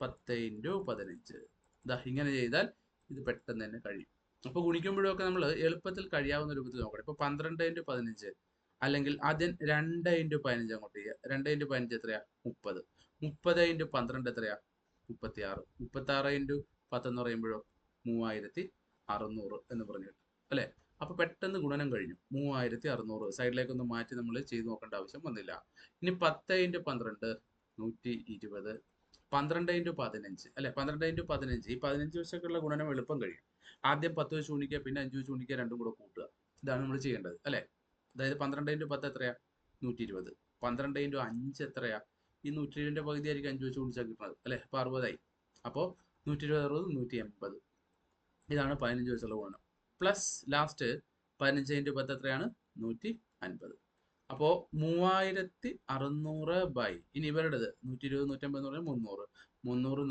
പത്ത് ഇന്റു പതിനഞ്ച്. ഇതാ ഇങ്ങനെ ചെയ്താൽ ഇത് പെട്ടെന്ന് തന്നെ കഴിയും. അപ്പോൾ ഗുണിക്കുമ്പോഴൊക്കെ നമ്മൾ എളുപ്പത്തിൽ കഴിയാവുന്ന രൂപത്തിൽ നോക്കണം ഇപ്പോൾ പന്ത്രണ്ട് ഇന്റു പതിനഞ്ച് അല്ലെങ്കിൽ ആദ്യം രണ്ട് ഇന്റു പതിനഞ്ച് അങ്ങോട്ട് ചെയ്യുക. രണ്ട് ഇന്റു പതിനഞ്ച് എത്രയാ? മുപ്പത്. മുപ്പത് ഇന്റു പന്ത്രണ്ട് എത്രയാ? മുപ്പത്തി ആറ് മുപ്പത്തി ആറ് ഇന്റു പത്തെന്ന് പറയുമ്പോഴോ? മൂവായിരത്തി അറുന്നൂറ് എന്ന് പറഞ്ഞു അല്ലെ? അപ്പോൾ പെട്ടെന്ന് ഗുണനം കഴിഞ്ഞു. മൂവായിരത്തി അറുന്നൂറ് സൈഡിലേക്കൊന്ന് മാറ്റി നമ്മൾ ചെയ്തു നോക്കേണ്ട ആവശ്യം വന്നില്ല. ഇനി പത്ത് ഇന്റു പന്ത്രണ്ട് നൂറ്റി ഇരുപത്. പന്ത്രണ്ട് ഇന്റു പതിനഞ്ച് അല്ലെ? പന്ത്രണ്ട് ഇന്റു പതിനഞ്ച്. ഈ പതിനഞ്ച് വശക്കുള്ള ഗുണനം എളുപ്പം കഴിയും. ആദ്യം പത്ത് വെച്ച് ഗുണിക്കുക പിന്നെ അഞ്ച് വെച്ച് ഗുണിക്കുക രണ്ടും കൂടെ കൂട്ടുക. ഇതാണ് നമ്മൾ ചെയ്യേണ്ടത് അല്ലെ? അതായത് പന്ത്രണ്ട് ഇന്റു പത്ത് എത്രയാ? നൂറ്റി ഇരുപത് പന്ത്രണ്ട് ഇന്റു അഞ്ച് എത്രയാ? ഈ നൂറ്റി ഇരുപതിന്റെ പകുതി ആയിരിക്കും അഞ്ച് വെച്ച് ഗുണിച്ചാൽ കിട്ടുന്നത് അല്ലെ? അപ്പോൾ അറുപതായി. അപ്പോൾ നൂറ്റി ഇരുപത് അറുപത് നൂറ്റി എൺപത് ഇതാണ് പതിനഞ്ച് വയസ്സുള്ള ഗുണം. പ്ലസ് ലാസ്റ്റ് പതിനഞ്ച് ഇന്റു പത്ത് എത്രയാണ്? നൂറ്റി അൻപത് അപ്പോൾ മൂവായിരത്തി അറുന്നൂറ് ബൈ ഇനി ഇവരുടേത് നൂറ്റി ഇരുപത് നൂറ്റമ്പത് എന്ന് പറയുമ്പോൾ മുന്നൂറ്. മുന്നൂറ്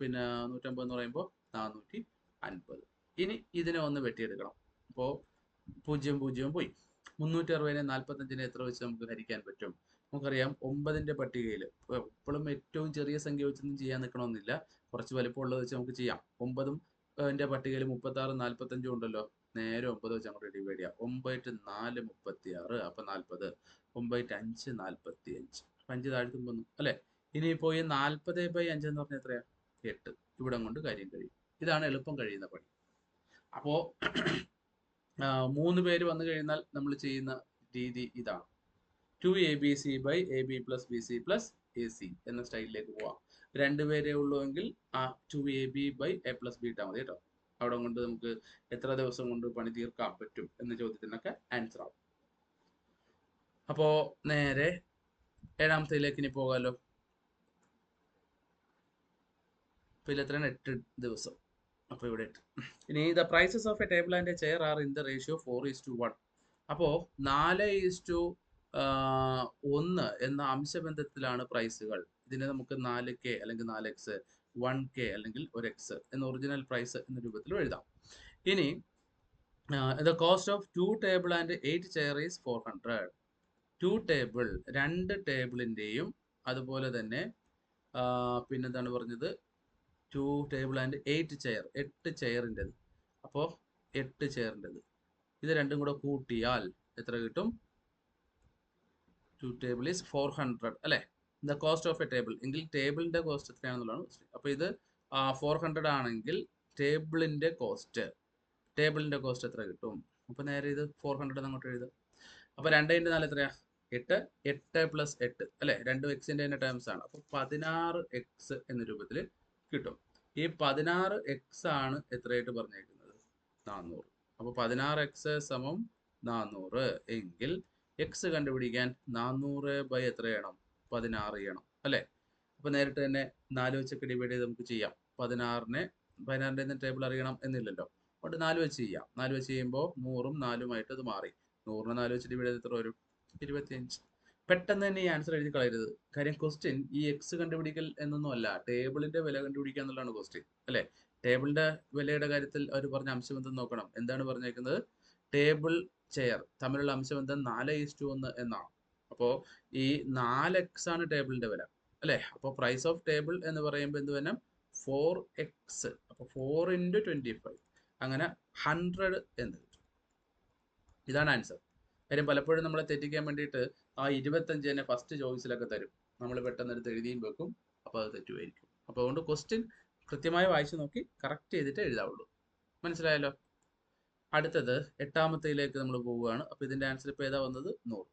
പിന്നെ നൂറ്റമ്പത് എന്ന് പറയുമ്പോൾ നാനൂറ്റി അൻപത് ഇനി ഇതിനെ ഒന്ന് വെട്ടിയെടുക്കണം. അപ്പോൾ പൂജ്യം പൂജ്യം പോയി. മുന്നൂറ്റി അറുപതിനെ നാൽപ്പത്തഞ്ചിനെ എത്ര വെച്ച് നമുക്ക് ഹരിക്കാൻ പറ്റും? നമുക്കറിയാം ഒമ്പതിന്റെ പട്ടികയിൽ എപ്പോഴും ഏറ്റവും ചെറിയ സംഖ്യ വെച്ചൊന്നും ചെയ്യാൻ നിൽക്കണമെന്നില്ല കുറച്ച് വലിപ്പമുള്ളത് വെച്ച് നമുക്ക് ചെയ്യാം. ഒമ്പതും എന്റെ പട്ടികയിൽ മുപ്പത്തി മുപ്പത്താറ് നാൽപ്പത്തഞ്ചും ഉണ്ടല്ലോ. നേരെ ഒമ്പത് വെച്ച് അങ്ങോട്ട് ഡിവൈഡ് ചെയ്യാം. ഒമ്പത് നാല് മുപ്പത്തി ആറ് അപ്പം നാൽപ്പത് ഒമ്പത് അഞ്ച് നാൽപ്പത്തി അഞ്ച് അപ്പൊ അഞ്ച് താഴ്ത്തുമ്പോൾ അല്ലെ? അല്ലേ ഇനിയിപ്പോൾ ഈ നാൽപ്പത് ബൈ അഞ്ച് എന്ന് പറഞ്ഞാൽ എത്രയാ? എട്ട്. ഇവിടെ കൊണ്ട് കാര്യം കഴിയും. ഇതാണ് എളുപ്പം കഴിയുന്ന പണി. അപ്പോൾ മൂന്ന് പേര് വന്നു കഴിഞ്ഞാൽ നമ്മൾ ചെയ്യുന്ന രീതി ഇതാണ്. Two A B C by A B plus B C plus A C എന്ന സ്റ്റൈലിലേക്ക് പോവാം. രണ്ട് പേരേ ഉള്ളൂ എങ്കിൽ ആ two A B by A plus B ഇട്ടാൽ മതി കേട്ടോ. അവിടെ കൊണ്ട് നമുക്ക് എത്ര ദിവസം കൊണ്ട് പണി തീർക്കാൻ പറ്റും എന്ന ചോദ്യത്തിനൊക്കെ ആൻസർ ആവും. അപ്പോ നേരെ ഏഴാമത്തേലേക്ക് ഇനി പോകാമല്ലോ അപ്പോൾ ഇതിൽ എത്രയാണ്? എട്ട് ദിവസം. അപ്പോൾ ഇവിടെ ഇനി the prices of a table and a chair are in the ratio four is to one അപ്പോൾ നാല് ഈസ് ടു ഒന്ന് എന്ന അംശബന്ധത്തിലാണ് പ്രൈസുകൾ ഇതിനെ നമുക്ക് നാല് കെ അല്ലെങ്കിൽ നാല് എക്സ് വൺ കെ അല്ലെങ്കിൽ ഒരു എക്സ് എന്ന ഒറിജിനൽ പ്രൈസ് എന്ന രൂപത്തിൽ എഴുതാം. ഇനി the cost of two table and eight chair is four hundred two table രണ്ട് ടേബിളിന്റെയും അതുപോലെ തന്നെ പിന്നെന്താണ് പറഞ്ഞത്? Two table and eight chair എട്ട് ചെയറിന്റെത് അപ്പോൾ എട്ട് ചെയറിന്റെത് ഇത് രണ്ടും കൂടെ കൂട്ടിയാൽ എത്ര കിട്ടും? Two table is four hundred അല്ലേ? The cost of a table. എങ്കിൽ ടേബിളിന്റെ കോസ്റ്റ് എത്രയാണെന്നുള്ളതാണ് അപ്പോൾ ഇത് ഫോർ ഹൺഡ്രഡ് ആണെങ്കിൽ ടേബിളിന്റെ കോസ്റ്റ് ടേബിളിന്റെ കോസ്റ്റ് എത്ര കിട്ടും? അപ്പോൾ നേരെ ഇത് ഫോർ ഹൺഡ്രഡ് അങ്ങോട്ട് എഴുതും അപ്പോൾ രണ്ട് ഇന്റു നാല് എത്രയാ? എട്ട്. എട്ട് പ്ലസ് എട്ട് അല്ലേ? രണ്ടും എക്സിന്റെ തന്നെ ടേംസ് ആണ്. അപ്പോൾ പതിനാറ് എക്സ് എന്ന രൂപത്തിൽ കിട്ടും. ഈ പതിനാറ് എക്സ് ആണ് എത്രയായിട്ട് പറഞ്ഞേക്കുന്നത്? നാനൂറ് അപ്പോൾ പതിനാറ് എക്സ് സമം നാനൂറ് എങ്കിൽ എക്സ് കണ്ടുപിടിക്കാൻ നാനൂറ് ബൈ എത്ര ചെയ്യണം പതിനാറ് ചെയ്യണം അല്ലേ? അപ്പോൾ നേരിട്ട് തന്നെ നാല് വെച്ചൊക്കെ ഡിവൈഡ് ചെയ്ത് നമുക്ക് ചെയ്യാം. പതിനാറിനെ പതിനാറിന്റെ ടേബിൾ അറിയണം എന്നില്ലല്ലോ. അതുകൊണ്ട് നാല് വെച്ച് ചെയ്യാം. നാല് വെച്ച് ചെയ്യുമ്പോൾ നൂറും നാലുമായിട്ട് അത് മാറി. നൂറിന് നാല് വെച്ച് ഡിവൈഡ് ചെയ്ത് എത്ര വരും? ഇരുപത്തിയഞ്ച്. പെട്ടെന്ന് തന്നെ ഈ ആൻസർ എഴുതി കളയരുത്. കാര്യം ക്വസ്റ്റ്യൻ ഈ എക്സ് കണ്ടുപിടിക്കൽ എന്നൊന്നും അല്ല. ടേബിളിന്റെ വില കണ്ടുപിടിക്കുക എന്നുള്ളതാണ് ക്വസ്റ്റ്യൻ അല്ലേ? ടേബിളിന്റെ വിലയുടെ കാര്യത്തിൽ അവർ പറഞ്ഞ അംശബന്ധം നോക്കണം. എന്താണ് പറഞ്ഞേക്കുന്നത്? ടേബിൾ ചെയർ തമ്മിലുള്ള അംശബന്ധം നാല് ഈസ്റ്റു ഒന്ന് എന്നാണ്. അപ്പോൾ ഈ നാല് എക്സ് ആണ് ടേബിളിന്റെ വില അല്ലേ? അപ്പോൾ പ്രൈസ് ഓഫ് ടേബിൾ എന്ന് പറയുമ്പോൾ എന്ത് വരണം? ഫോർ എക്സ് അപ്പോൾ ഫോർ ഇന്റു ട്വന്റി ഫൈവ് അങ്ങനെ ഹൺഡ്രഡ് എന്ന് കിട്ടും. ഇതാണ് ആൻസർ കാര്യം പലപ്പോഴും നമ്മളെ തെറ്റിക്കാൻ വേണ്ടിയിട്ട് ആ ഇരുപത്തഞ്ച് തന്നെ ഫസ്റ്റ് ചോയ്സിലൊക്കെ തരും. നമ്മൾ പെട്ടെന്ന് എടുത്ത് എഴുതിയും വെക്കും അപ്പോൾ അത് തെറ്റുമായിരിക്കും അപ്പോൾ അതുകൊണ്ട് ക്വസ്റ്റ്യൻ കൃത്യമായി വായിച്ചു നോക്കി കറക്റ്റ് ചെയ്തിട്ട് എഴുതാവുള്ളൂ. മനസ്സിലായല്ലോ? അടുത്തത് എട്ടാമത്തേലേക്ക് നമ്മൾ പോവുകയാണ്. അപ്പോൾ ഇതിന്റെ ആൻസർ ഇപ്പോൾ ഏതാ വന്നത്? നൂറ്.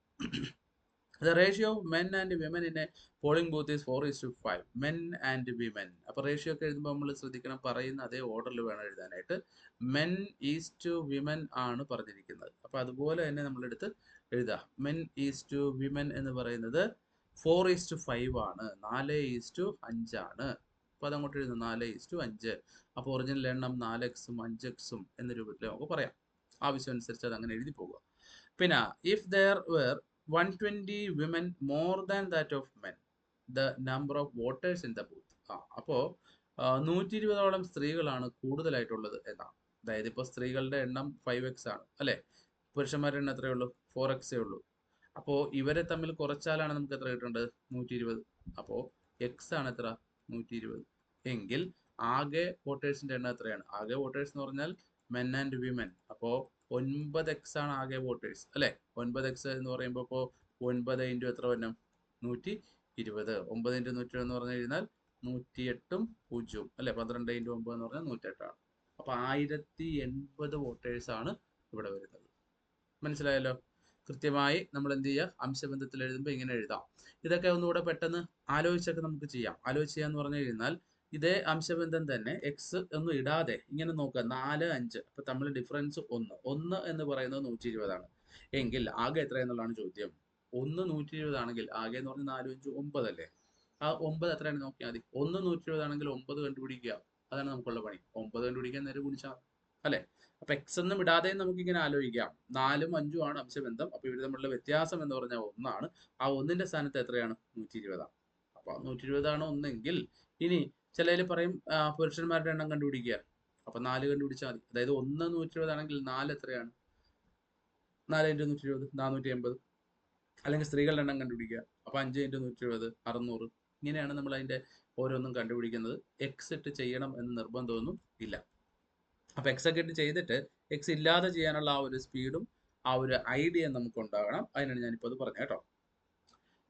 The ratio of men and women in a polling booth is four is to five men and women അപ്പോൾ റേഷ്യോ ഒക്കെ എഴുതുമ്പോൾ നമ്മൾ ശ്രദ്ധിക്കണം പറയുന്ന അതേ ഓർഡറിൽ വേണം എഴുതാനായിട്ട്. മെൻ ഈസ് ടു വിമൻ ആണ് പറഞ്ഞിരിക്കുന്നത്. അപ്പോൾ അതുപോലെ തന്നെ നമ്മളെടുത്ത് എഴുതാം. മെൻ ഈസ് ടു വിമൻ എന്ന് പറയുന്നത് ഫോർ ഈസ് ടു ഫൈവ് ആണ്. നാല് ഈസ് ടു അഞ്ചാണ് അപ്പോൾ അതങ്ങോട്ട് എഴുതുന്നു. നാല് ഈസ് ടു അഞ്ച്. അപ്പോൾ ഒറിജിനൽ എണ്ണം നാല് എക്സും അഞ്ച് എക്സും എന്ന രൂപത്തിൽ നമുക്ക് പറയാം. ആവശ്യം അനുസരിച്ച് അത് അങ്ങനെ എഴുതി പോകുക പിന്നെ if there were one twenty women more than that of men the number of voters in the booth ആ അപ്പോൾ നൂറ്റി ഇരുപതോളം സ്ത്രീകളാണ് കൂടുതലായിട്ടുള്ളത് എന്നാണ് അതായത് ഇപ്പോൾ സ്ത്രീകളുടെ എണ്ണം ഫൈവ് എക്സ് ആണ് അല്ലേ? പുരുഷന്മാരുടെ എണ്ണം എത്രയേ ഉള്ളൂ? ഫോർ എക്സേ ഉള്ളൂ. അപ്പോൾ ഇവരെ തമ്മിൽ കുറച്ചാലാണ് നമുക്ക് എത്ര കിട്ടേണ്ടത്? നൂറ്റി ഇരുപത് അപ്പോൾ എക്സ് ആണ് എത്ര? നൂറ്റി ഇരുപത് എങ്കിൽ ആകെ വോട്ടേഴ്സിന്റെ എണ്ണം എത്രയാണ്? ആകെ വോട്ടേഴ്സ് എന്ന് പറഞ്ഞാൽ മെൻ ആൻഡ് വിമൻ അപ്പോൾ ഒൻപത് എക്സ് ആണ് ആകെ വോട്ടേഴ്സ് അല്ലെ? ഒൻപത് എക്സ് എന്ന് പറയുമ്പോ ഇപ്പോൾ ഒൻപത് ഇന്റു എത്ര വരണം? നൂറ്റി ഇരുപത്. ഒമ്പത് ഇന്റു നൂറ്റി എന്ന് പറഞ്ഞു കഴിഞ്ഞാൽ നൂറ്റി എട്ടും പൂജ്യവും അല്ലെ? പന്ത്രണ്ട് ഇന്റു ഒമ്പത് എന്ന് പറഞ്ഞാൽ നൂറ്റെട്ടാണ് അപ്പൊ ആയിരത്തി എൺപത് വോട്ടേഴ്സ് ആണ് ഇവിടെ വരുന്നത്. മനസ്സിലായല്ലോ? കൃത്യമായി നമ്മൾ എന്ത് ചെയ്യുക? അംശബന്ധത്തിൽ എഴുതുമ്പോൾ ഇങ്ങനെ എഴുതാം. ഇതൊക്കെ ഒന്നുകൂടെ പെട്ടെന്ന് ആലോചിച്ചൊക്കെ നമുക്ക് ചെയ്യാം. ആലോചിച്ച് ചെയ്യാന്ന് പറഞ്ഞു കഴിഞ്ഞാൽ ഇതേ അംശബന്ധം തന്നെ എക്സ് ഒന്നും ഇടാതെ ഇങ്ങനെ നോക്കുക. നാല് അഞ്ച്. അപ്പൊ തമ്മിൽ ഡിഫറൻസ് ഒന്ന്. ഒന്ന് എന്ന് പറയുന്നത് നൂറ്റി ഇരുപതാണ് എങ്കിൽ ആകെ എത്ര എന്നുള്ളതാണ് ചോദ്യം. ഒന്ന് നൂറ്റി ഇരുപതാണെങ്കിൽ ആകെ എന്ന് പറഞ്ഞാൽ നാലും അഞ്ചും ഒമ്പതല്ലേ? ആ ഒമ്പത് എത്രയാണ് നോക്കിയാൽ മതി. ഒന്ന് നൂറ്റി ഇരുപതാണെങ്കിൽ ഒമ്പത് കണ്ടുപിടിക്കുക. അതാണ് നമുക്കുള്ള പണി. ഒമ്പത് കണ്ടുപിടിക്കാൻ നേരെ ഗുണിച്ചാൽ അല്ലെ? അപ്പൊ എക്സ് ഒന്നും ഇടാതെ നമുക്ക് ഇങ്ങനെ ആലോചിക്കാം. നാലും അഞ്ചും ആണ് അംശബന്ധം. അപ്പൊ ഇവിടെ തമ്മിലുള്ള വ്യത്യാസം എന്ന് പറഞ്ഞാൽ ഒന്നാണ്. ആ ഒന്നിന്റെ സ്ഥാനത്ത് എത്രയാണ്? നൂറ്റി ഇരുപതാണ് അപ്പൊ നൂറ്റി ഇരുപതാണ് ഒന്നെങ്കിൽ ഇനി ചിലതിൽ പറയും പുരുഷന്മാരുടെ എണ്ണം കണ്ടുപിടിക്കുക. അപ്പൊ നാല് കണ്ടുപിടിച്ചാൽ മതി. അതായത് ഒന്ന് നൂറ്റി ഇരുപതാണെങ്കിൽ നാല് എത്രയാണ്? നാല് ഇന്റു നൂറ്റി ഇരുപത് നാനൂറ്റി എൺപത് അല്ലെങ്കിൽ സ്ത്രീകളുടെ എണ്ണം കണ്ടുപിടിക്കുക. അപ്പൊ അഞ്ച് ഇന്റു നൂറ്റി ഇരുപത് അറുന്നൂറ്. ഇങ്ങനെയാണ് നമ്മൾ അതിന്റെ ഓരോന്നും കണ്ടുപിടിക്കുന്നത്. എക്സ് ഇട്ട് ചെയ്യണം എന്ന് നിർബന്ധമൊന്നും ഇല്ല. അപ്പൊ എക്സ് ഒക്കെ ഇട്ട് ചെയ്തിട്ട് എക്സ് ഇല്ലാതെ ചെയ്യാനുള്ള ആ ഒരു സ്പീഡും ആ ഒരു ഐഡിയ നമുക്ക് ഉണ്ടാകണം. അതിനാണ് ഞാനിപ്പോൾ അത് പറഞ്ഞു കേട്ടോ.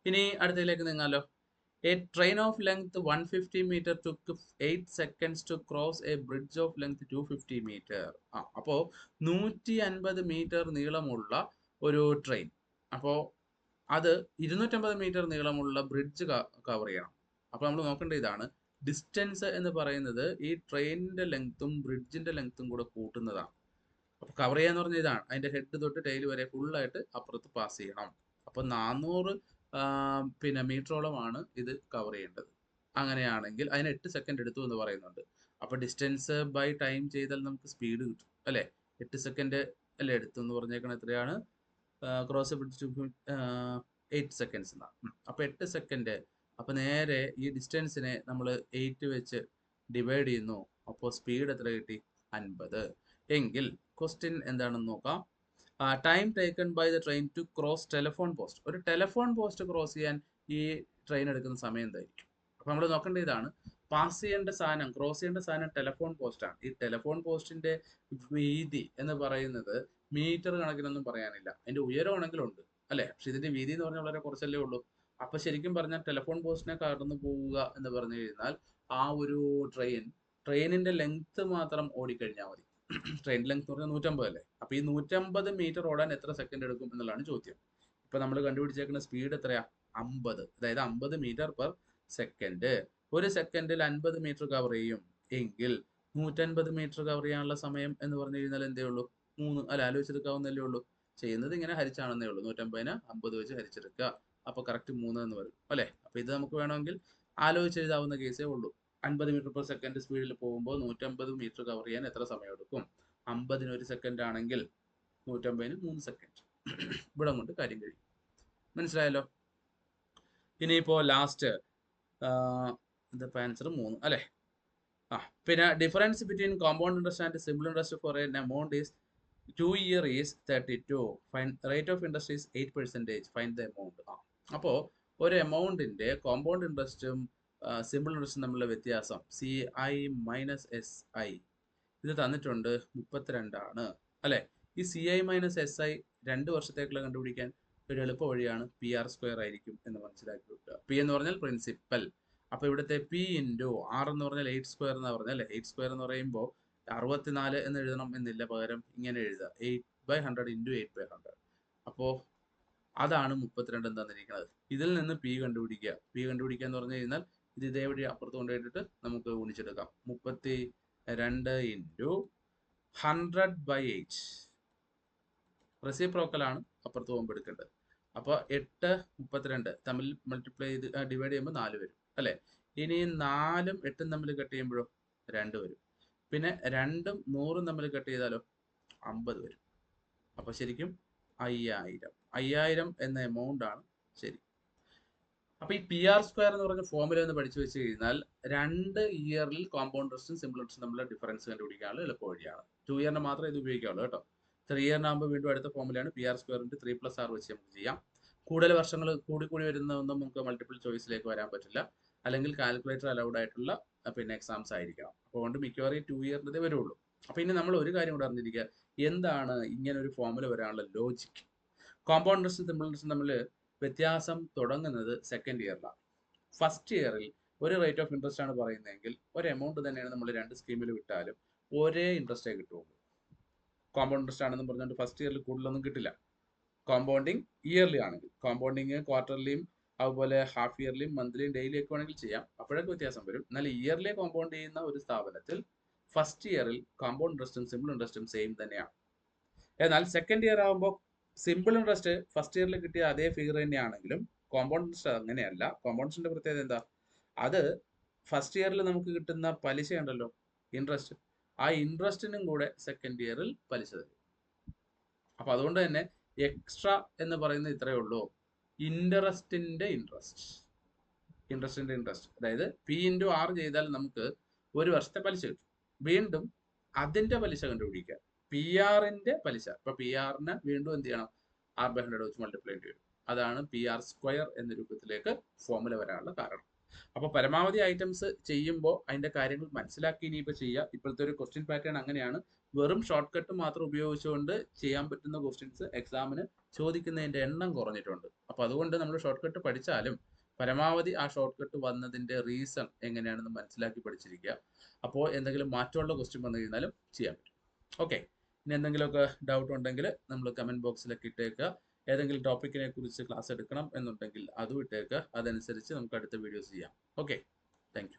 ഇനി അടുത്തതിലേക്ക് നീങ്ങാലോ? Of length one fifty metre took eight seconds to cross a bridge of length two fifty metre ആ അപ്പോൾ നൂറ്റി അൻപത് മീറ്റർ നീളമുള്ള ഒരു ട്രെയിൻ അപ്പോൾ അത് ഇരുന്നൂറ്റമ്പത് മീറ്റർ നീളമുള്ള ബ്രിഡ്ജ് കവർ ചെയ്യണം. അപ്പോൾ നമ്മൾ നോക്കേണ്ട ഇതാണ്. ഡിസ്റ്റൻസ് എന്ന് പറയുന്നത് ഈ ട്രെയിനിന്റെ ലെങ്ത്തും ബ്രിഡ്ജിന്റെ ലെങ്ത്തും കൂടെ കൂട്ടുന്നതാണ്. അപ്പോൾ കവർ ചെയ്യാന്ന് പറഞ്ഞ ഇതാണ്. അതിന്റെ ഹെഡ് തൊട്ട് ടൈൽ വരെ ഫുള്ളായിട്ട് അപ്പുറത്ത് പാസ് ചെയ്യണം. അപ്പോൾ നാനൂറ് പിന്നെ മീറ്ററോളമാണ് ഇത് കവർ ചെയ്യേണ്ടത്. അങ്ങനെയാണെങ്കിൽ അതിന് എട്ട് സെക്കൻഡ് എടുത്തു എന്ന് പറയുന്നുണ്ട്. അപ്പോൾ ഡിസ്റ്റൻസ് ബൈ ടൈം ചെയ്താൽ നമുക്ക് സ്പീഡ് കിട്ടും അല്ലേ? എട്ട് സെക്കൻഡ് അല്ലേ എടുത്തു എന്ന് പറഞ്ഞേക്കണ എത്രയാണ്? ക്രോസ് എയ്റ്റ് സെക്കൻഡ്സ് എന്നാണ്. അപ്പോൾ എട്ട് സെക്കൻഡ് അപ്പോൾ നേരെ ഈ ഡിസ്റ്റൻസിനെ നമ്മൾ എയ്റ്റ് വെച്ച് ഡിവൈഡ് ചെയ്യുന്നു. അപ്പോൾ സ്പീഡ് എത്ര കിട്ടി? അൻപത്. എങ്കിൽ ക്വസ്റ്റ്യൻ എന്താണെന്ന് നോക്കാം. Time taken by the train to cross telephone post ഒരു ടെലിഫോൺ പോസ്റ്റ് ക്രോസ് ചെയ്യാൻ ഈ ട്രെയിൻ എടുക്കുന്ന സമയം എന്തായിരിക്കും? അപ്പോൾ നമ്മൾ നോക്കേണ്ട ഇതാണ്. പാസ് ചെയ്യേണ്ട സാധനം ക്രോസ് ചെയ്യേണ്ട സാധനം ടെലിഫോൺ പോസ്റ്റാണ് ഈ ടെലിഫോൺ പോസ്റ്റിന്റെ വീതി എന്ന് പറയുന്നത് മീറ്റർ കണക്കിനൊന്നും പറയാനില്ല. അതിന്റെ ഉയരമാണെങ്കിലുണ്ട് അല്ലെ? പക്ഷെ ഇതിന്റെ വീതി എന്ന് പറഞ്ഞാൽ വളരെ കുറച്ചല്ലേ ഉള്ളൂ. അപ്പൊ ശരിക്കും പറഞ്ഞാൽ ടെലിഫോൺ പോസ്റ്റിനെ കടന്നു പോവുക എന്ന് പറഞ്ഞു കഴിഞ്ഞാൽ ആ ഒരു ട്രെയിൻ ട്രെയിനിന്റെ ലെങ്ത് മാത്രം ഓടിക്കഴിഞ്ഞാൽ മതി. ട്രെയിൻ ലെങ്ത് പറഞ്ഞാൽ നൂറ്റമ്പത് അല്ലേ അപ്പൊ ഈ നൂറ്റമ്പത് മീറ്റർ ഓടാൻ എത്ര സെക്കൻഡ് എടുക്കും എന്നുള്ളതാണ് ചോദ്യം. ഇപ്പൊ നമ്മൾ കണ്ടുപിടിച്ചേക്കുന്ന സ്പീഡ് എത്രയാ? അമ്പത്. അതായത് അമ്പത് മീറ്റർ പെർ സെക്കൻഡ് ഒരു സെക്കൻഡിൽ അൻപത് മീറ്റർ കവർ ചെയ്യും. എങ്കിൽ നൂറ്റൻപത് മീറ്റർ കവർ ചെയ്യാനുള്ള സമയം എന്ന് പറഞ്ഞു കഴിഞ്ഞാൽ എന്തേ ഉള്ളൂ? മൂന്ന്. അല്ല ആലോചിച്ചെടുക്കാവുന്നല്ലേ ഉള്ളൂ. ചെയ്യുന്നത് ഇങ്ങനെ ഹരിച്ചാണെന്നേ ഉള്ളൂ. നൂറ്റമ്പതിന് അമ്പത് വെച്ച് ഹരിച്ചെടുക്കുക. അപ്പൊ കറക്റ്റ് മൂന്ന് എന്ന് വരും. അല്ലേ? അപ്പൊ ഇത് നമുക്ക് വേണമെങ്കിൽ ആലോചിച്ചെഴുതാവുന്ന കേസേ ഉള്ളൂ. അൻപത് മീറ്റർ പെർ സെക്കൻഡ് സ്പീഡിൽ പോകുമ്പോൾ നൂറ്റമ്പത് മീറ്റർ കവർ ചെയ്യാൻ എത്ര സമയം എടുക്കും അമ്പതിന് ഒരു സെക്കൻഡ് ആണെങ്കിൽ നൂറ്റമ്പതിന് മൂന്ന് സെക്കൻഡ് ഇവിടെ കൊണ്ട് കാര്യം കഴിയും. മനസ്സിലായല്ലോ? ഇനിയിപ്പോ ലാസ്റ്റ് ഇതിപ്പോ ആൻസർ മൂന്ന് അല്ലേ? ആ പിന്നെ difference between compound interest and simple interest for an amount is two year is thirty two find rate of interest is eight percentage find the amount ആ അപ്പോൾ ഒരു എമൗണ്ടിന്റെ കോമ്പൗണ്ട് ഇൻട്രസ്റ്റും സിമ്പിൾ ഇൻട്രസ്റ്റും തമ്മിലുള്ള വ്യത്യാസം. C I minus S I ഇത് തന്നിട്ടുണ്ട് മുപ്പത്തിരണ്ടാണ്. അല്ലേ? ഈ C I minus S I രണ്ട് വർഷത്തേക്കുള്ള കണ്ടുപിടിക്കാൻ ഒരു എളുപ്പ വഴിയാണ് പി ആർ സ്ക്വയർ ആയിരിക്കും എന്ന് മനസ്സിലാക്കി വെക്കുക പി എന്ന് പറഞ്ഞാൽ പ്രിൻസിപ്പൽ അപ്പൊ ഇവിടുത്തെ പി ഇന്റു ആർ എന്ന് പറഞ്ഞാൽ എയ്റ്റ് സ്ക്വയർ എന്ന് പറഞ്ഞാൽ എയ്റ്റ് സ്ക്വയർ എന്ന് പറയുമ്പോൾ അറുപത്തിനാല് എന്ന് എഴുതണം എന്നില്ല പകരം ഇങ്ങനെ എഴുതുക. Eight by hundred into eight by hundred അപ്പോൾ അതാണ് മുപ്പത്തിരണ്ട് തന്നിരിക്കുന്നത്. ഇതിൽ നിന്ന് പി കണ്ടുപിടിക്കുക. പി കണ്ടുപിടിക്കുക എന്ന് പറഞ്ഞു കഴിഞ്ഞാൽ ഇത് ഇതേ വഴി അപ്പുറത്ത് കൊണ്ടുപോയിട്ട് നമുക്ക് ഗുണിച്ചെടുക്കാം. മുപ്പത്തി രണ്ട് ഇന്റു ഹൺഡ്രഡ് ബൈ എയ്റ്റ് റെസിപ്രോക്കലാണ് അപ്പുറത്ത് പോകുമ്പോൾ എടുക്കേണ്ടത്. അപ്പോൾ എട്ട് മുപ്പത്തിരണ്ട് തമ്മിൽ മൾട്ടിപ്ലൈ ചെയ്ത് ഡിവൈഡ് ചെയ്യുമ്പോൾ നാല് വരും. അല്ലേ? ഇനി നാലും എട്ടും തമ്മിൽ കട്ട് ചെയ്യുമ്പോഴോ രണ്ട് വരും. പിന്നെ രണ്ടും നൂറും തമ്മിൽ കട്ട് ചെയ്താലോ അമ്പത് വരും. അപ്പോൾ ശരിക്കും അയ്യായിരം. അയ്യായിരം എന്ന എമൗണ്ട് ആണ് ശരി. അപ്പൊ ഈ പി ആർ സ്ക്വയർ എന്ന് പറഞ്ഞ ഫോമുല ഒന്ന് പഠിച്ചു വെച്ച് കഴിഞ്ഞാൽ രണ്ട് ഇയറിൽ കോമ്പൗണ്ട് ഇൻട്രസ്റ്റും സിമ്പിൾ ഇൻട്രസ്റ്റും തമ്മിലുള്ള ഡിഫറൻസ് കണ്ടുപിടിക്കാനുള്ള എളുപ്പ വഴിയാണ് ടു ഇയറിന് മാത്രമേ ഇത് ഉപയോഗിക്കാവുള്ളൂ കേട്ടോ. ത്രീ ഇയറിനാകുമ്പോൾ വീണ്ടും അടുത്ത ഫോമുലയാണ് P R square three plus R വെച്ച് നമുക്ക് ചെയ്യാം. കൂടുതൽ വർഷങ്ങൾ കൂടി കൂടി വരുന്നതൊന്നും നമുക്ക് മൾട്ടിപ്പിൾ ചോയ്സിലേക്ക് വരാൻ പറ്റില്ല. അല്ലെങ്കിൽ കാൽക്കുലേറ്റർ അലൗഡ് ആയിട്ടുള്ള പിന്നെ എക്സാംസ് ആയിരിക്കണം. അതുകൊണ്ട് മിക്കവാറും ടു ഇയറിന്റെ വരുള്ളൂ. അപ്പൊ ഇനി നമ്മൾ ഒരു കാര്യം കൂടെ അറിഞ്ഞിരിക്കുക. എന്താണ് ഇങ്ങനെ ഒരു ഫോമുല വരാനുള്ള ലോജിക് സിമ്പിൾ ഇൻട്രസ്റ്റും തമ്മിൽ വ്യത്യാസം തുടങ്ങുന്നത് സെക്കൻഡ് ഇയറിലാണ് ഫസ്റ്റ് ഇയറിൽ ഒരു റേറ്റ് ഓഫ് ഇൻട്രസ്റ്റ് ആണ് പറയുന്നതെങ്കിൽ ഒരു എമൗണ്ട് തന്നെയാണ് നമ്മൾ രണ്ട് സ്കീമിൽ വിട്ടാലും ഒരേ ഇൻട്രസ്റ്റേ കിട്ടുള്ളൂ കോമ്പൗണ്ട് ഇൻട്രസ്റ്റ് ആണെന്ന് പറഞ്ഞുകൊണ്ട് ഫസ്റ്റ് ഇയറിൽ കൂടുതലൊന്നും കിട്ടില്ല. കോമ്പൗണ്ടിങ് ഇയർലി ആണെങ്കിൽ കോമ്പൗണ്ടിങ് ക്വാർട്ടർലിയും അതുപോലെ ഹാഫ് ഇയർലിയും മന്ത്ലിയും ഡെയിലി ഒക്കെ ചെയ്യാം. അപ്പോഴൊക്കെ വ്യത്യാസം വരും. എന്നാൽ ഇയർലി കോമ്പൗണ്ട് ചെയ്യുന്ന ഒരു സ്ഥാപനത്തിൽ ഫസ്റ്റ് ഇയറിൽ കോമ്പൗണ്ട് ഇൻട്രസ്റ്റും സിമ്പിൾ ഇൻട്രസ്റ്റും സെയിം തന്നെയാണ്. എന്നാൽ സെക്കൻഡ് ഇയർ ആകുമ്പോൾ സിമ്പിൾ ഇൻട്രസ്റ്റ് ഫസ്റ്റ് ഇയറിൽ കിട്ടിയ അതേ ഫിഗർ തന്നെയാണെങ്കിലും കോമ്പൗണ്ട് ഇൻട്രസ്റ്റ് അങ്ങനെയല്ല. കോമ്പൗണ്ട്സിന്റെ പ്രത്യേകത എന്താ? അത് ഫസ്റ്റ് ഇയറിൽ നമുക്ക് കിട്ടുന്ന പലിശ ഉണ്ടല്ലോ ഇൻട്രസ്റ്റ് ആ ഇൻട്രസ്റ്റിനും കൂടെ സെക്കൻഡ് ഇയറിൽ പലിശ തരും. അപ്പൊ അതുകൊണ്ട് തന്നെ എക്സ്ട്രാ എന്ന് പറയുന്നത് ഇത്രയേ ഉള്ളൂ. ഇൻട്രസ്റ്റിന്റെ ഇൻട്രസ്റ്റ് ഇൻട്രസ്റ്റിന്റെ ഇൻട്രസ്റ്റ് അതായത് പി ഇന്റു ആർ ചെയ്താൽ നമുക്ക് ഒരു വർഷത്തെ പലിശ കിട്ടും. വീണ്ടും അതിന്റെ പലിശ കണ്ടുപിടിക്കുക. പി ആറിന്റെ പലിശ. ഇപ്പൊ പി ആറിന് വീണ്ടും എന്ത് ചെയ്യണം? ആർ ബൈ ഹൺഡ്രഡ് വെച്ച് മൾട്ടിപ്ലൈ ചെയ്യേണ്ടി വരും. അതാണ് പി ആർ സ്ക്വയർ എന്ന രൂപത്തിലേക്ക് ഫോർമുല വരാനുള്ള കാരണം. അപ്പോൾ പരമാവധി ഐറ്റംസ് ചെയ്യുമ്പോൾ അതിന്റെ കാര്യങ്ങൾ മനസ്സിലാക്കി ഇനിയിപ്പോൾ ചെയ്യുക ഇപ്പോഴത്തെ ഒരു ക്വസ്റ്റ്യൻ പാറ്റേൺ അങ്ങനെയാണ്. വെറും ഷോർട്ട് കട്ട് മാത്രം ഉപയോഗിച്ചുകൊണ്ട് ചെയ്യാൻ പറ്റുന്ന ക്വസ്റ്റ്യൻസ് എക്സാമിന് ചോദിക്കുന്നതിന്റെ എണ്ണം കുറഞ്ഞിട്ടുണ്ട്. അപ്പോൾ അതുകൊണ്ട് നമ്മൾ ഷോർട്ട് കട്ട് പഠിച്ചാലും പരമാവധി ആ ഷോർട്ട് കട്ട് വന്നതിന്റെ റീസൺ എങ്ങനെയാണെന്ന് മനസ്സിലാക്കി പഠിച്ചിരിക്കുക. അപ്പോൾ എന്തെങ്കിലും മാറ്റമുള്ള ക്വസ്റ്റ്യൻ വന്നു കഴിഞ്ഞാലും ചെയ്യാൻ പറ്റും. ഓക്കെ ഇനി എന്തെങ്കിലുമൊക്കെ ഡൗട്ട് ഉണ്ടെങ്കിൽ നമ്മൾ കമന്റ് ബോക്സിലൊക്കെ ഇട്ടേക്കുക ഏതെങ്കിലും ടോപ്പിക്കിനെ കുറിച്ച് ക്ലാസ് എടുക്കണം എന്നുണ്ടെങ്കിൽ അതും ഇട്ടേക്കുക അതനുസരിച്ച് നമുക്ക് അടുത്ത വീഡിയോസ് ചെയ്യാം. Okay thank